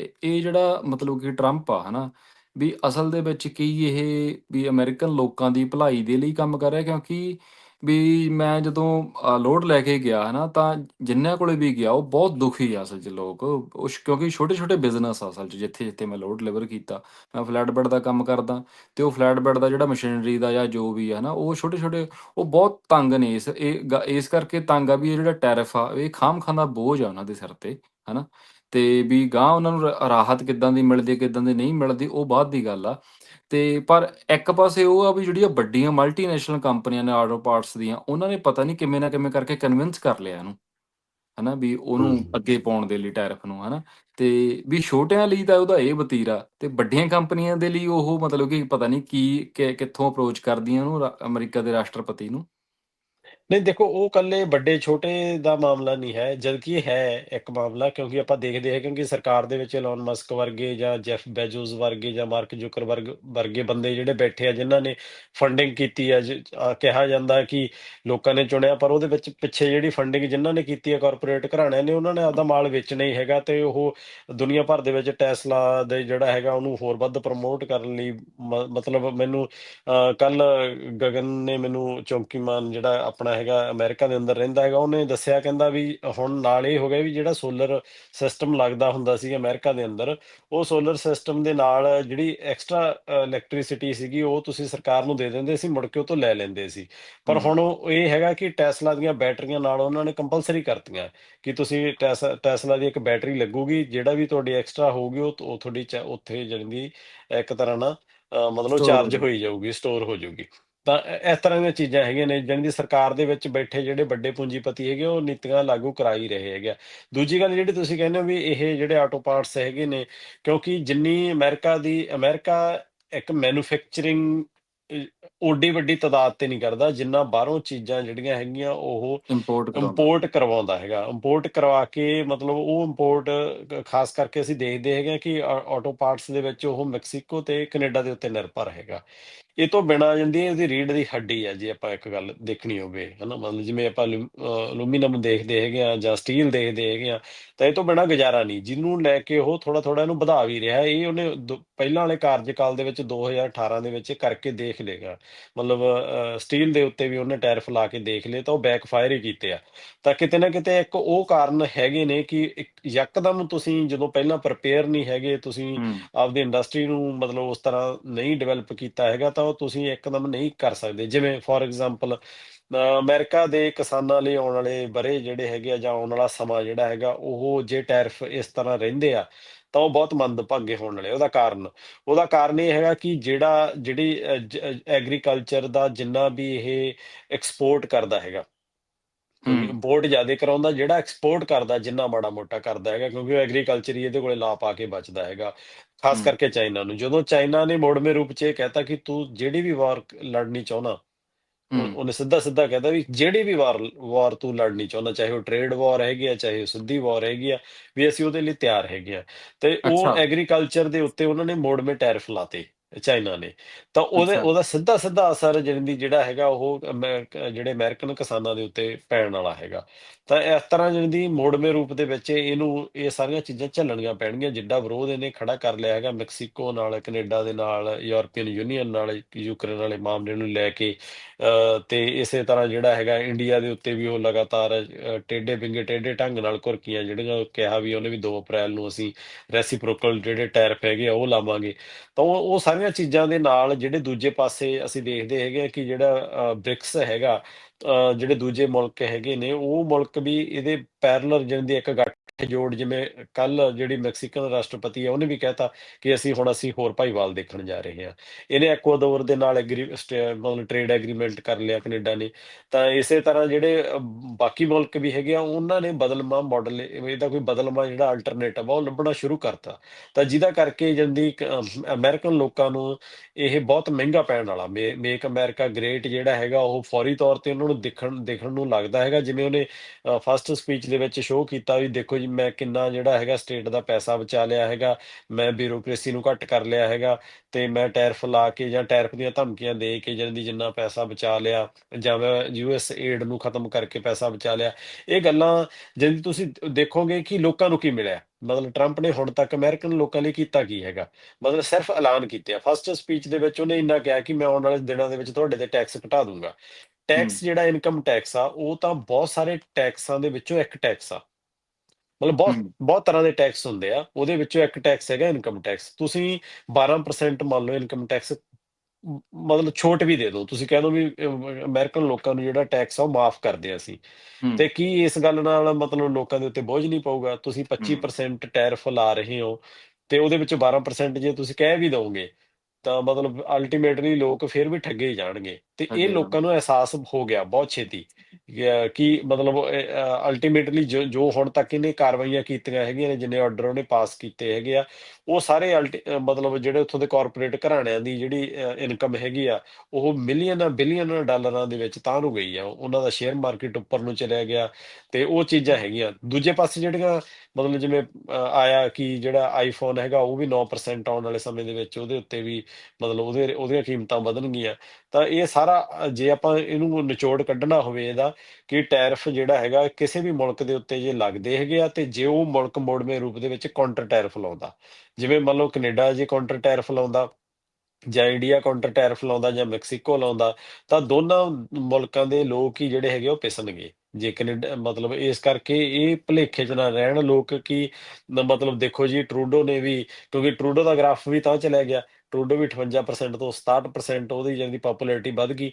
ਇਹ ਇਹ ਜਿਹੜਾ ਮਤਲਬ ਕਿ ਟਰੰਪ ਆ ਹਨਾ ਵੀ ਅਸਲ ਦੇ ਵਿੱਚ ਕੀ ਇਹ ਵੀ ਅਮਰੀਕਨ ਲੋਕਾਂ ਦੀ ਭਲਾਈ ਦੇ ਲਈ ਕੰਮ ਕਰ ਰਿਹਾ ਕਿਉਂਕਿ ਵੀ ਮੈਂ ਜਦੋਂ ਅ, ਲੋਡ ਲੈ ਕੇ ਗਿਆ ਹੈ ਨਾ ਤਾਂ ਜਿੰਨਾਂ ਕੋਲੇ ਵੀ ਗਿਆ ਉਹ ਬਹੁਤ ਦੁਖੀ ਆ ਅਸਲ 'ਚ ਲੋਕ। ਉਸ ਕਿਉਂਕਿ ਛੋਟੇ ਛੋਟੇ ਬਿਜ਼ਨਸ ਆ ਅਸਲ 'ਚ ਜਿੱਥੇ ਜਿੱਥੇ ਮੈਂ ਲੋਡ ਡਿਲੀਵਰ ਕੀਤਾ। ਮੈਂ ਫਲੈਟ ਬੈੱਡ ਦਾ ਕੰਮ ਕਰਦਾ ਤੇ ਉਹ ਫਲੈਟ ਬੈੱਡ ਦਾ ਜਿਹੜਾ ਮਸ਼ੀਨਰੀ ਦਾ ਜਾਂ ਜੋ ਵੀ ਆ ਨਾ ਉਹ ਛੋਟੇ ਛੋਟੇ ਉਹ ਬਹੁਤ ਤੰਗ ਨੇ ਇਸ ਇਹ ਗ- ਇਸ ਕਰਕੇ ਤੰਗ ਆ ਵੀ ਇਹ ਜਿਹੜਾ ਟੈਰਿਫ ਆ ਇਹ ਖਾਮ ਦਾ ਬੋਝ ਆ ਉਹਨਾਂ ਦੇ ਸਿਰ ਤੇ ਹਨਾ। ਤੇ ਵੀ ਗਾਂ ਉਹਨਾਂ ਨੂੰ ਰ- ਰਾਹਤ ਕਿੱਦਾਂ ਦੀ ਮਿਲਦੀ ਕਿੱਦਾਂ ਦੀ ਨਹੀਂ ਮਿਲਦੀ ਉਹ ਬਾਅਦ ਦੀ ਗੱਲ ਆ। ਤੇ ਪਰ ਇੱਕ ਪਾਸੇ ਉਹ ਆ ਵੀ ਜਿਹੜੀਆਂ ਵੱਡੀਆਂ ਮਲਟੀਨੈਸ਼ਨਲ ਕੰਪਨੀਆਂ ਨੇ ਆਟੋ ਪਾਰਟਸ ਦੀਆਂ ਉਹਨਾਂ ਨੇ ਪਤਾ ਨਹੀਂ ਕਿਵੇਂ ਨਾ ਕਿਵੇਂ ਕਰਕੇ ਕਨਵਿੰਸ ਕਰ ਲਿਆ ਇਹਨੂੰ ਹਨਾ ਵੀ ਉਹਨੂੰ ਅੱਗੇ ਪਾਉਣ ਦੇ ਲਈ ਟੈਰਿਫ ਨੂੰ ਹਨਾ। ਤੇ ਵੀ ਛੋਟਿਆਂ ਲਈ ਤਾਂ ਉਹਦਾ ਇਹ ਵਤੀਰਾ ਤੇ ਵੱਡੀਆਂ ਕੰਪਨੀਆਂ ਦੇ ਲਈ ਉਹ ਮਤਲਬ ਕਿ ਪਤਾ ਨਹੀਂ ਕੀ ਕਿੱਥੋਂ ਅਪਰੋਚ ਕਰਦੀਆਂ ਉਹਨੂੰ ਅਮਰੀਕਾ ਦੇ ਰਾਸ਼ਟਰਪਤੀ ਨੂੰ। ਨਹੀਂ, ਦੇਖੋ, ਉਹ ਕੱਲੇ ਵੱਡੇ, ਛੋਟੇ ਦਾ ਮਾਮਲਾ ਨਹੀਂ ਹੈ, ਜਦਕਿ ਇਹ ਹੈ ਇੱਕ ਮਾਮਲਾ, ਕਿਉਂਕਿ ਆਪਾਂ ਦੇਖਦੇ ਹਾਂ ਕਿਉਂਕਿ ਸਰਕਾਰ ਦੇ ਵਿੱਚ ਐਲਨ ਮਸਕ ਵਰਗੇ ਜਾਂ ਜੈਫ ਬੈਜੋਸ ਵਰਗੇ ਜਾਂ ਮਾਰਕ ਜ਼ੁਕਰਬਰਗ ਵਰਗੇ ਬੰਦੇ ਜਿਹੜੇ ਬੈਠੇ ਆ, ਜਿਨ੍ਹਾਂ ਨੇ ਫੰਡਿੰਗ ਕੀਤੀ ਆ, ਜ- ਕਿਹਾ ਜਾਂਦਾ ਕਿ ਲੋਕਾਂ ਨੇ ਚੁਣਿਆ, ਪਰ ਉਹਦੇ ਵਿੱਚ ਪਿੱਛੇ ਜਿਹੜੀ ਫੰਡਿੰਗ ਜਿਨ੍ਹਾਂ ਨੇ ਕੀਤੀ ਹੈ ਕਾਰਪੋਰੇਟ ਘਰਾਣਿਆਂ ਨੇ, ਉਹਨਾਂ ਨੇ ਆਪਦਾ ਮਾਲ ਵੇਚਣਾ ਹੀ ਹੈਗਾ ਤੇ ਉਹ ਦੁਨੀਆ ਭਰ ਦੇ ਵਿੱਚ ਟੈਸਲਾ ਦੇ ਜਿਹੜਾ ਹੈਗਾ, ਉਹਨੂੰ ਹੋਰ ਵੱਧ ਪ੍ਰਮੋਟ ਕਰਨ ਲਈ ਮ- ਮਤਲਬ ਮੈਨੂੰ ਕੱਲ ਗਗਨ ਨੇ ਮੈਨੂੰ ਚੌਂਕੀਮਾਨ ਜਿਹੜਾ ਆਪਣਾ ਹੈਗਾ ਅਮਰੀਕਾ ਦੇ ਅੰਦਰ ਰਹਿੰਦਾ ਹੈਗਾ ਉਹਨੇ ਦੱਸਿਆ ਕਹਿੰਦਾ ਵੀ ਹੁਣ ਨਾਲ ਇਹ ਹੋ ਗਿਆ ਵੀ ਜਿਹੜਾ ਸੋਲਰ ਸਿਸਟਮ ਲੱਗਦਾ ਹੁੰਦਾ ਸੀ ਅਮਰੀਕਾ ਦੇ ਅੰਦਰ ਉਹ ਸੋਲਰ ਸਿਸਟਮ ਦੇ ਨਾਲ ਜਿਹੜੀ ਐਕਸਟਰਾ ਇਲੈਕਟ੍ਰਿਸਿਟੀ ਸੀਗੀ ਉਹ ਤੁਸੀਂ ਸਰਕਾਰ ਨੂੰ ਦੇ ਦਿੰਦੇ ਸੀ ਮੁੜ ਕੇ ਉਹ ਤੋਂ ਲੈ ਲੈਂਦੇ ਸੀ। ਪਰ ਹੁਣ ਉਹ ਇਹ ਹੈਗਾ ਕਿ ਟੈਸਲਾ ਦੀਆਂ ਬੈਟਰੀਆਂ ਨਾਲ ਉਹਨਾਂ ਨੇ ਕੰਪਲਸਰੀ ਕਰਤੀਆਂ ਕਿ ਤੁਸੀਂ ਟੈਸ ਟੈਸਲਾ ਦੀ ਇੱਕ ਬੈਟਰੀ ਲੱਗੂਗੀ ਜਿਹੜਾ ਵੀ ਤੁਹਾਡੀ ਐਕਸਟਰਾ ਹੋਊਗੀ ਉਹ ਤੁਹਾਡੀ ਉੱਥੇ ਜਿਹੜੀ ਇੱਕ ਤਰ੍ਹਾਂ ਨਾਲ ਮਤਲਬ ਚਾਰਜ ਹੋਈ ਜਾਊਗੀ ਸਟੋਰ ਹੋ ਜਾਊਗੀ। ਤਾਂ ਇਸ ਤਰ੍ਹਾਂ ਦੀਆਂ ਚੀਜ਼ਾਂ ਹੈਗੀਆਂ ਨੇ ਜਾਣੀ ਦੀ ਸਰਕਾਰ ਦੇ ਵਿੱਚ ਬੈਠੇ ਜਿਹੜੇ ਵੱਡੇ ਪੂੰਜੀਪਤੀ ਹੈਗੇ ਉਹ ਨੀਤੀਆਂ ਲਾਗੂ ਕਰਾ ਹੀ ਰਹੇ ਹੈਗੇ ਆ। ਦੂਜੀ ਗੱਲ ਜਿਹੜੀ ਤੁਸੀਂ ਕਹਿੰਦੇ ਹੋ ਵੀ ਇਹ ਜਿਹੜੇ ਆਟੋ ਪਾਰਟਸ ਹੈਗੇ ਨੇ ਕਿਉਂਕਿ ਜਿੰਨੀ ਅਮਰੀਕਾ ਦੀ ਅਮਰੀਕਾ ਇੱਕ ਮੈਨੂਫੈਕਚਰਿੰਗ ਓਡੀ ਵੱਡੀ ਤਾਦਾਦ ਤੇ ਨਹੀਂ ਕਰਦਾ ਜਿੰਨਾ ਬਾਹਰੋਂ ਚੀਜ਼ਾਂ ਜਿਹੜੀਆਂ ਹੈਗੀਆਂ ਉਹ ਇੰਪੋਰਟ ਕਰਾਉਂਦਾ। ਇੰਪੋਰਟ ਕਰਵਾਉਂਦਾ ਹੈਗਾ। ਇੰਪੋਰਟ ਕਰਵਾ ਕੇ ਮਤਲਬ ਉਹ ਇੰਪੋਰਟ ਖਾਸ ਕਰਕੇ ਅਸੀਂ ਦੇਖਦੇ ਹੈਗੇ ਕਿ ਆਟੋ ਪਾਰਟਸ ਦੇ ਵਿੱਚ ਉਹ ਮੈਕਸੀਕੋ ਤੇ ਕੈਨੇਡਾ ਦੇ ਉੱਤੇ ਨਿਰਭਰ ਹੈਗਾ। ਇਹ ਤੋਂ ਬਿਨਾਂ ਜਾਂਦੀ ਹੈ ਇਹਦੀ ਰੀੜ ਦੀ ਹੱਡੀ ਹੈ ਜੇ ਆਪਾਂ ਇੱਕ ਗੱਲ ਦੇਖਣੀ ਹੋਵੇ ਹਨਾ? ਮਤਲਬ ਜਿਵੇਂ ਆਪਾਂ ਅਲੂਮੀਨੀਅਮ ਦੇਖਦੇ ਹੈਗੇ ਆ ਜਾਂ ਸਟੀਲ ਦੇਖਦੇ ਹੈਗੇ ਆ ਤਾਂ ਇਹ ਤੋਂ ਬਿਨਾਂ ਗੁਜ਼ਾਰਾ ਨਹੀਂ। ਜਿਹਨੂੰ ਲੈ ਕੇ ਉਹ ਥੋੜਾ ਥੋੜਾ ਇਹਨੂੰ ਵਧਾ ਵੀ ਰਿਹਾ ਇਹ ਉਹਨੇ ਦੋ- ਪਹਿਲਾਂ ਵਾਲੇ ਕਾਰਜਕਾਲ ਦੇ ਵਿੱਚ 2018 ਦੇ ਵਿੱਚ ਇਹ ਕਰਕੇ ਦੇਖ ਲੇਗਾ। ਮਤਲਬ ਸਟੀਲ ਦੇ ਉੱਤੇ ਵੀ ਉਹਨੇ ਟੈਰਿਫ ਲਾ ਕੇ ਦੇਖ ਲਏ ਤਾਂ ਉਹ ਬੈਕਫਾਇਰ ਹੀ ਕੀਤੇ ਆ। ਤਾਂ ਕਿਤੇ ਨਾ ਕਿਤੇ ਇੱਕ ਉਹ ਕਾਰਨ ਹੈਗੇ ਨੇ ਕਿ ਇੱਕ ਯਕਦਮ ਤੁਸੀਂ ਜਦੋਂ ਪਹਿਲਾਂ ਪ੍ਰਿਪੇਅਰ ਨਹੀਂ ਹੈਗੇ ਤੁਸੀਂ ਹੂੰ। ਆਪਦੀ ਇੰਡਸਟਰੀ ਨੂੰ ਮਤਲਬ ਉਸ ਤਰ੍ਹਾਂ ਨਹੀਂ ਡਿਵੈਲਪ ਕੀਤਾ ਹੈਗਾ ਤਾਂ ਉਹ ਤੁਸੀਂ ਇੱਕਦਮ ਨਹੀਂ ਕਰ ਸਕਦੇ। ਜਿਵੇਂ ਫੋਰ ਐਗਜ਼ਾਮਪਲ ਅਮਰੀਕਾ ਦੇ ਕਿਸਾਨਾਂ ਲਈ ਆਉਣ ਵਾਲੇ ਬਰੇ ਜਿਹੜੇ ਹੈਗੇ ਆ ਜਾਂ ਆਉਣ ਵਾਲਾ ਸਮਾਂ ਜਿਹੜਾ ਹੈਗਾ, ਉਹ ਜੇ ਟੈਰਿਫ ਇਸ ਤਰ੍ਹਾਂ ਰਹਿੰਦੇ ਆ, ਤਾਂ ਉਹ ਬਹੁਤ ਮੰਦਭਾਗੇ ਹੋਣ ਵਾਲੇ ਉਹਦਾ ਕਾਰਨ ਉਹਦਾ ਕਾਰਨ ਇਹ ਹੈਗਾ ਕਿ ਜਿਹੜਾ, ਜਿਹੜੀ ਐਗਰੀਕਲਚਰ ਦਾ ਜਿੰਨਾ ਵੀ ਇਹ ਐਕਸਪੋਰਟ ਕਰਦਾ ਹੈਗਾ ਇੰਪੋਰਟ ਜ਼ਿਆਦਾ ਕਰਾਉਂਦਾ ਜਿਹੜਾ ਐਕਸਪੋਰਟ ਕਰਦਾ ਜਿੰਨਾ ਮਾੜਾ ਮੋਟਾ ਕਰਦਾ ਹੈਗਾ ਕਿਉਂਕਿ ਉਹ ਐਗਰੀਕਲਚਰ ਹੀ ਇਹਦੇ ਕੋਲੇ ਲਾ ਪਾ ਕੇ ਬਚਦਾ ਹੈਗਾ। ਖਾਸ ਕਰਕੇ ਚਾਈਨਾ ਨੂੰ। ਜਦੋਂ ਚਾਈਨਾ ਨੇ ਮੋੜਵੇਂ ਰੂਪ 'ਚ ਇਹ ਕਹਿਤਾ ਕਿ ਤੂੰ ਜਿਹੜੀ ਵੀ ਵਾਰ ਲੜਨੀ ਹੂੰ। ਉਹਨੇ ਸਿੱਧਾ ਸਿੱਧਾ ਕਹਿਤਾ ਵੀ ਜਿਹੜੀ ਵੀ ਵਾਰ ਵਾਰ ਤੂੰ ਲੜਨੀ ਚਾਹੁੰਦਾ ਚਾਹੇ ਉਹ ਟ੍ਰੇਡ ਵਾਰ ਹੈਗੀ ਆ ਚਾਹੇ ਉਹ ਸਿੱਧੀ ਵਾਰ ਹੈਗੀ ਆ ਵੀ ਅਸੀਂ ਉਹਦੇ ਲਈ ਤਿਆਰ ਹੈਗੇ ਆ। ਤੇ ਉਹ ਅੱਛਾ। ਐਗਰੀਕਲਚਰ ਦੇ ਉੱਤੇ ਉਹਨਾਂ ਨੇ ਮੋੜਵੇਂ ਟੈਰਿਫ ਲਾਤੇ। ਚਾਈਨਾ ਨੇ। ਤਾਂ ਉਹਦੇ ਅੱਛਾ। ਉਹਦਾ ਸਿੱਧਾ ਸਿੱਧਾ ਅਸਰ ਜਿਹੜੀ ਜਿਹੜਾ ਹੈਗਾ ਉਹ ਅਮੈ- ਜਿਹੜੇ ਅਮਰੀਕਨ ਕਿਸਾਨਾਂ ਦੇ ਉੱਤੇ ਪੈਣ ਵਾਲਾ ਹੈਗਾ। ਤਾਂ ਇਸ ਤਰ੍ਹਾਂ ਜਿਹੜੀ ਦੀ ਮੋੜਵੇਂ ਰੂਪ ਦੇ ਵਿੱਚ ਇਹਨੂੰ ਇਹ ਸਾਰੀਆਂ ਚੀਜ਼ਾਂ ਝੱਲਣੀਆਂ ਪੈਣਗੀਆਂ। ਜਿੱਡਾ ਵਿਰੋਧ ਇਹਨੇ ਖੜਾ ਕਰ ਲਿਆ ਹੈਗਾ ਮੈਕਸੀਕੋ ਨਾਲ ਕੈਨੇਡਾ ਦੇ ਨਾਲ ਯੂਰਪੀਅਨ ਯੂਨੀਅਨ ਨਾਲ ਯੂਕਰੇਨ ਵਾਲੇ ਮਾਮਲੇ ਨੂੰ ਲੈ ਕੇ। ਤੇ ਇਸੇ ਤਰ੍ਹਾਂ ਜਿਹੜਾ ਹੈਗਾ ਇੰਡੀਆ ਦੇ ਉੱਤੇ ਵੀ ਉਹ ਲਗਾਤਾਰ ਅਹ, ਟੇਢੇ ਬਿੰਗੇ ਟੇਢੇ ਢੰਗ ਨਾਲ ਘੁਰਕੀਆਂ ਜਿਹੜੀਆਂ ਕਿਹਾ ਵੀ ਉਹਨੇ ਵੀ 2 ਅਪ੍ਰੈਲ ਨੂੰ ਅਸੀਂ ਰੈਸੀਪ੍ਰੋਕਲ ਜਿਹੜੇ ਟੈਰਿਫ ਹੈਗੇ ਆ ਉਹ ਲਾਵਾਂਗੇ। ਤਾਂ ਉਹ ਉਹ ਸਾਰੀਆਂ ਚੀਜ਼ਾਂ ਦੇ ਨਾਲ ਜਿਹੜੇ ਦੂਜੇ ਪਾਸੇ ਅਸੀਂ ਦੇਖਦੇ ਹੈਗੇ ਕਿ ਜਿਹੜਾ ਬ੍ਰਿਕਸ ਹੈਗਾ ਜਿਹੜੇ ਦੂਜੇ ਮੁਲਕ ਹੈਗੇ ਨੇ ਉਹ ਮੁਲਕ ਵੀ ਇਹਦੇ ਪੈਰਲਲ ਜਿਹਦੀ ਇੱਕ ਗੱਠ ਜੋੜ ਜਿਵੇਂ ਕੱਲ ਜਿਹੜੀ ਮੈਕਸੀਕਨ ਰਾਸ਼ਟਰਪਤੀ ਹੈ ਉਹਨੇ ਵੀ ਕਹਿਤਾ ਕਿ ਅਸੀਂ ਹੁਣ ਅਸੀਂ ਹੋਰ ਭਾਈਵਾਲ ਦੇਖਣ ਜਾ ਰਹੇ ਹਾਂ। ਇਹਨੇ ਐਕਵਾਡੋਰ ਦੇ ਨਾਲ ਐਗਰੀ ਸਟੇ- ਮਤਲਬ ਟ੍ਰੇਡ ਐਗਰੀਮੈਂਟ ਕਰ ਲਿਆ ਕੈਨੇਡਾ ਨੇ। ਤਾਂ ਇਸੇ ਤਰ੍ਹਾਂ ਜਿਹੜੇ ਅਹ, ਬਾਕੀ ਮੁਲਕ ਵੀ ਹੈਗੇ ਆ ਉਹਨਾਂ ਨੇ ਬਦਲਵਾਂ ਮਾਡਲ ਇਹਦਾ ਕੋਈ ਬਦਲਵਾਂ ਜਿਹੜਾ ਅਲਟਰਨੇਟਿਵ ਆ ਉਹ ਲੱਭਣਾ ਸ਼ੁਰੂ ਕਰਤਾ। ਤਾਂ ਜਿਹਦਾ ਕਰਕੇ ਜਾਂਦੀ ਅਮਰੀਕਨ ਲੋਕਾਂ ਨੂੰ ਇਹ ਬਹੁਤ ਮਹਿੰਗਾ ਪੈਣ ਵਾਲਾ ਮੇਕ ਅਮਰੀਕਾ ਗ੍ਰੇਟ ਜਿਹੜਾ ਹੈਗਾ ਉਹ ਫੌਰੀ ਤੌਰ ਤੇ ਉਹਨਾਂ ਨੂੰ ਦੇਖਣ ਦੇਖਣ ਨੂੰ ਲੱਗਦਾ ਹੈਗਾ। ਜਿਵੇਂ ਉਹਨੇ ਫਸਟ ਸਪੀਚ ਦੇ ਵਿੱਚ ਸ਼ੋਅ ਕੀਤਾ ਵੀ ਦੇਖੋ ਜੀ ਮੈਂ ਕਿੰਨਾ ਜਿਹੜਾ ਹੈਗਾ ਸਟੇਟ ਦਾ ਪੈਸਾ ਬਚਾ ਲਿਆ ਹੈਗਾ ਮੈਂ ਬਿਊਰੋਕ੍ਰੇਸੀ ਨੂੰ ਘੱਟ ਕਰ ਲਿਆ ਹੈਗਾ ਤੇ ਮੈਂ ਟੈਰਿਫ ਲਾ ਕੇ ਜਾਂ ਟੈਰਿਫ ਦੀਆਂ ਧਮਕੀਆਂ ਦੇ ਕੇ ਜਾਂਦੀ ਜਿੰਨਾ ਪੈਸਾ ਬਚਾ ਲਿਆ ਜਾਂ ਮੈਂ ਯੂਐਸ ਏਡ ਨੂੰ ਖਤਮ ਕਰਕੇ ਪੈਸਾ ਬਚਾ ਲਿਆ ਇਹ ਗੱਲਾਂ ਜਿੰਦ ਤੁਸੀਂ ਦੇਖੋਗੇ ਕਿ ਲੋਕਾਂ ਨੂੰ ਕੀ ਮਿਲਿਆ? ਮਤਲਬ ਟਰੰਪ ਨੇ ਹੁਣ ਤੱਕ ਅਮਰੀਕਨ ਲੋਕਾਂ ਲਈ ਕੀਤਾ ਕੀ ਹੈਗਾ? ਮਤਲਬ ਸਿਰਫ ਐਲਾਨ ਕੀਤੇ ਆ। ਫਸਟ ਸਪੀਚ ਦੇ ਵਿੱਚ ਉਹਨੇ ਇੰਨਾ ਕਿਹਾ ਕਿ ਮੈਂ ਆਉਣ ਵਾਲੇ ਦਿਨਾਂ ਦੇ ਵਿੱਚ ਤੁਹਾਡੇ ਤੇ ਟੈਕਸ ਘਟਾ ਦੂੰਗਾ। ਟੈਕਸ ਜਿਹੜਾ ਇਨਕਮ ਟੈਕਸ ਆ ਉਹ ਤਾਂ ਬਹੁਤ ਸਾਰੇ ਟੈਕਸਾਂ ਦੇ ਵਿੱਚੋਂ ਇੱਕ ਟੈਕਸ ਆ। ਮਤਲਬ ਬਹੁਤ ਬਹੁਤ ਤਰ੍ਹਾਂ ਦੇ ਟੈਕਸ ਹੁੰਦੇ ਆ ਉਹਦੇ ਵਿੱਚੋਂ ਇੱਕ ਟੈਕਸ ਹੈਗਾ ਇਨਕਮ ਟੈਕਸ ਤੁਸੀਂ 12% ਮੰਨ ਲਓ ਇਨਕਮ ਟੈਕਸ ਮਤਲਬ ਛੋਟ ਵੀ ਦੇ ਦਿਓ। ਤੁਸੀਂ ਕਹਿ ਦਿਓ ਵੀ ਅਮਰੀਕਨ ਲੋਕਾਂ ਨੂੰ ਜਿਹੜਾ ਟੈਕਸ ਆ ਉਹ ਮਾਫ ਕਰਦੇ ਆ ਅਸੀਂ। ਤੇ ਕੀ ਇਸ ਗੱਲ ਨਾਲ ਮਤਲਬ ਲੋਕਾਂ ਦੇ ਉੱਤੇ ਬੋਝ ਨਹੀਂ ਪਊਗਾ? ਤੁਸੀਂ ਹੂੰ। 25% ਟੈਰਿਫ ਲਾ ਰਹੇ ਹੋ ਤੇ ਉਹਦੇ ਵਿੱਚ 12% ਜੇ ਤੁਸੀਂ ਕਹਿ ਵੀ ਦੋਗੇ ਤਾਂ ਮਤਲਬ ਅਲਟੀਮੇਟਲੀ ਲੋਕ ਫਿਰ ਵੀ ਠੱਗੇ ਹੀ ਜਾਣਗੇ ਤੇ ਇਹ ਲੋਕਾਂ ਨੂੰ ਅਹਿਸਾਸ ਹੋ ਗਿਆ ਬਹੁਤ ਛੇਤੀ ਕਿ ਕਿ ਮਤਲਬ ਅਲਟੀਮੇਟਲੀ ਜੋ ਜੋ ਹੁਣ ਤੱਕ ਇਹਨੇ ਕਾਰਵਾਈਆਂ ਕੀਤੀਆਂ ਹੈਗੀਆਂ ਨੇ ਜਿੰਨੇ ਆਰਡਰ ਉਹਨੇ ਪਾਸ ਕੀਤੇ ਹੈਗੇ ਆ ਉਹ ਸਾਰੇ ਅਲਟੀ- ਮਤਲਬ ਜਿਹੜੇ ਉੱਥੋਂ ਦੇ ਕਾਰਪੋਰੇਟ ਘਰਾਣਿਆਂ ਦੀ ਜਿਹੜੀ ਇਨਕਮ ਹੈਗੀ ਆ, ਉਹ ਮਿਲੀਅਨ ਬਿਲੀਅਨ ਡਾਲਰਾਂ ਦੇ ਵਿੱਚ ਤਾਂ ਨੂੰ ਗਈ ਆ। ਉਹਨਾਂ ਦਾ ਸ਼ੇਅਰ ਮਾਰਕੀਟ ਉੱਪਰ ਨੂੰ ਚਲਿਆ ਗਿਆ ਤੇ ਉਹ ਚੀਜ਼ਾਂ ਹੈਗੀਆਂ। ਦੂਜੇ ਪਾਸੇ ਜਿਹੜੀਆਂ ਮਤਲਬ ਜਿਵੇਂ ਆਇਆ ਕਿ ਜਿਹੜਾ ਆਈਫੋਨ ਹੈਗਾ, ਉਹ ਵੀ 9% ਆਉਣ ਵਾਲੇ ਸਮੇਂ ਦੇ ਵਿੱਚ ਉਹਦੇ ਉੱਤੇ ਵੀ ਮਤਲਬ ਉਹਦੇ, ਉਹਦੀਆਂ ਕੀਮਤਾਂ ਵਧਣਗੀਆਂ। ਤਾਂ ਇਹ ਸਾਰਾ, ਜੇ ਆਪਾਂ ਇਹਨੂੰ ਨਿਚੋੜ ਕੱਢਣਾ ਹੋਵੇ ਇਹਦਾ ਕਿ ਟੈਰਿਫ ਜਿਹੜਾ ਹੈਗਾ, ਕਿਸੇ ਵੀ ਮੁਲਕ ਦੇ ਉੱਤੇ ਜੇ ਲੱਗਦੇ ਹੈਗੇ ਆ ਤੇ ਜੇ ਉਹ ਮੁਲਕ ਮੋੜਵੇਂ ਰੂਪ ਦੇ ਵਿੱਚ ਕਾਊਂਟਰ ਟੈਰਿਫ ਲਾਉਂਦਾ। ਜਿਵੇਂ ਮੰਨ ਲਓ ਕੈਨੇਡਾ ਜੇ ਕਾਊਂਟਰ ਟੈਰਿਫ ਲਾਉਂਦਾ ਜਾਂ ਇੰਡੀਆ ਕਾਊਂਟਰ ਟੈਰਿਫ ਲਾਉਂਦਾ ਜਾਂ ਮੈਕਸੀਕੋ ਲਾਉਂਦਾ, ਤਾਂ ਦੋਨਾਂ ਮੁਲਕਾਂ ਦੇ ਲੋਕ ਹੀ ਜਿਹੜੇ ਹੈਗੇ ਉਹ ਪਿਸਣਗੇ। ਜੇ ਕੈਨੇਡਾ, ਮਤਲਬ ਇਸ ਕਰਕੇ ਇਹ ਭੁਲੇਖੇ 'ਚ ਨਾ ਰਹਿਣ ਲੋਕ ਕਿ ਨ- ਮਤਲਬ ਦੇਖੋ ਜੀ ਟਰੂਡੋ ਨੇ ਵੀ, ਕਿਉਂਕਿ ਟਰੂਡੋ ਦਾ ਗ੍ਰਾਫ ਵੀ ਤਾਂ ਚਲਿਆ ਗਿਆ, ਟਰੂਡੋ ਵੀ 58% ਤੋਂ 67% ਉਹਦੀ ਜਿਹੜੀ ਪਾਪੂਲੈਰਿਟੀ ਵੱਧ ਗਈ।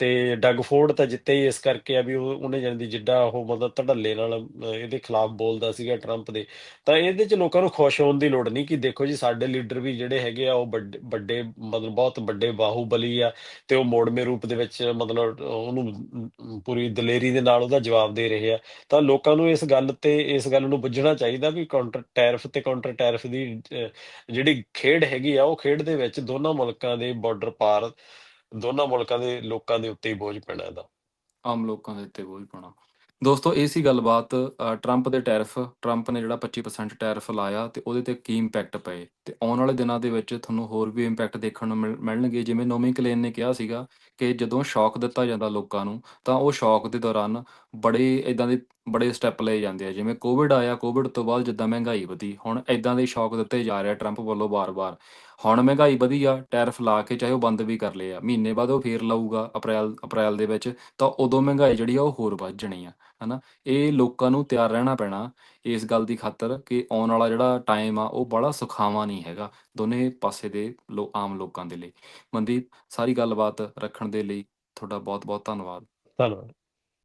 ਤੇ ਡਗਫੋਰਡ ਤਾਂ ਜਿੱਤੇ ਹੀ ਇਸ ਕਰਕੇ ਆ ਵੀ ਉਹਨੇ ਜਾਣੀ ਜਿੱਡਾ ਉਹ ਮਤਲਬ ਧੜੱਲੇ ਨਾਲ ਇਹਦੇ ਖਿਲਾਫ ਬੋਲਦਾ ਸੀਗਾ ਟਰੰਪ ਦੇ। ਤਾਂ ਇਹਦੇ ਚ ਲੋਕਾਂ ਨੂੰ ਖੁਸ਼ ਹੋਣ ਦੀ ਲੋੜ ਨਹੀਂ ਕਿ ਦੇਖੋ ਜੀ ਸਾਡੇ ਲੀਡਰ ਵੀ ਜਿਹੜੇ ਹੈਗੇ ਆ, ਉਹ ਵੱਡੇ ਮਤਲਬ ਬਹੁਤ ਵੱਡੇ ਬਾਹੂਬਲੀ ਆ ਤੇ ਉਹ ਮੋੜਵੇਂ ਰੂਪ ਦੇ ਵਿੱਚ ਮਤਲਬ ਉਹਨੂੰ ਪੂਰੀ ਦਲੇਰੀ ਦੇ ਨਾਲ ਉਹਦਾ ਜਵਾਬ ਦੇ ਰਹੇ ਆ। ਤਾਂ ਲੋਕਾਂ ਨੂੰ ਇਸ ਗੱਲ ਤੇ, ਇਸ ਗੱਲ ਨੂੰ ਬੁੱਝਣਾ ਚਾਹੀਦਾ ਵੀ ਕਾਊਂਟਰ ਟੈਰਿਫ ਤੇ ਕਾਊਂਟਰ ਟੈਰਿਫ ਦੀ ਜਿਹੜੀ ਖੇਡ ਹੈਗੀ ਆ, ਉਹ ਖੇਡ ਦੇ ਵਿੱਚ ਦੋਨਾਂ ਮੁਲਕਾਂ ਦੇ ਬਾਰਡਰ ਪਾਰ ਦੋਨਾਂ ਮੁਲਕਾਂ ਦੇ ਲੋਕਾਂ ਦੇ ਉੱਤੇ ਹੀ ਬੋਝ ਪੈਣਾ ਇਹਦਾ। ਆਮ ਲੋਕਾਂ ਦੇ ਉੱਤੇ ਬੋਝ ਪਾਉਣਾ ਦੋਸਤੋ ਇਹ ਸੀ ਗੱਲਬਾਤ ਅ, ਟਰੰਪ ਦੇ ਟੈਰਿਫ ਟਰੰਪ ਨੇ ਜਿਹੜਾ 25% ਟੈਰਿਫ ਲਾਇਆ ਤੇ ਉਹਦੇ ਤੇ ਕੀ ਇੰਪੈਕਟ ਪਏ? ਤੇ ਆਉਣ ਵਾਲੇ ਦਿਨਾਂ ਦੇ ਵਿੱਚ ਤੁਹਾਨੂੰ ਹੋਰ ਵੀ ਇੰਪੈਕਟ ਦੇਖਣ ਨੂੰ ਮਿਲ- ਮਿਲਣਗੇ। ਜਿਵੇਂ ਨੋਮੀ ਕਲੇਨ ਨੇ ਕਿਹਾ ਸੀਗਾ ਕਿ ਜਦੋਂ ਸ਼ੌਕ ਦਿੱਤਾ ਜਾਂਦਾ ਲੋਕਾਂ ਨੂੰ ਤਾਂ ਉਹ ਸ਼ੌਕ ਦੇ ਦੌਰਾਨ ਬੜੇ ਇਦਾਂ ਦੇ ਬੜੇ ਸਟੈਪ ਲਏ ਜਾਂਦੇ ਆ। ਜਿਵੇਂ ਕੋਵਿਡ ਆਇਆ ਕੋਵਿਡ ਤੋਂ ਬਾਅਦ ਜਿੱਦਾਂ ਮਹਿੰਗਾਈ ਵਧੀ, ਹੁਣ ਇਦਾਂ ਦੇ ਸ਼ੌਕ ਦਿੱਤੇ ਜਾ ਰਿਹਾ ਟਰੰਪ ਵੱਲੋਂ ਬਾਰ-ਬਾਰ ਹੁਣ ਮਹਿੰਗਾਈ ਵਧੀ ਆ ਟੈਰਫ ਲਾ ਕੇ ਚਾਹੇ ਉਹ ਬੰਦ ਵੀ ਕਰ ਲਏ ਆ, ਮਹੀਨੇ ਬਾਅਦ ਉਹ ਫੇਰ ਲਾਊਗਾ ਅਪ੍ਰੈਲ ਅਪ੍ਰੈਲ ਦੇ ਵਿੱਚ, ਤਾਂ ਉਦੋਂ ਮਹਿੰਗਾਈ ਜਿਹੜੀ ਆ ਉਹ ਹੋਰ ਵੱਧ ਜਾਣੀ ਆ, ਹਨਾ? ਇਹ ਲੋਕਾਂ ਨੂੰ ਤਿਆਰ ਰਹਿਣਾ ਪੈਣਾ ਇਸ ਗੱਲ ਦੀ ਖਾਤਰ ਕਿ ਆਉਣ ਵਾਲਾ ਜਿਹੜਾ ਟਾਈਮ ਆ, ਉਹ ਬੜਾ ਸੁਖਾਵਾਂ ਨਹੀਂ ਹੈਗਾ ਦੋਨੇ ਪਾਸੇ ਦੇ ਲੋ, ਆਮ ਲੋਕਾਂ ਦੇ ਲਈ। ਮਨਦੀਪ, ਸਾਰੀ ਗੱਲਬਾਤ ਰੱਖਣ ਦੇ ਲਈ ਤੁਹਾਡਾ ਬਹੁਤ ਬਹੁਤ ਧੰਨਵਾਦ। ਧੰਨਵਾਦ।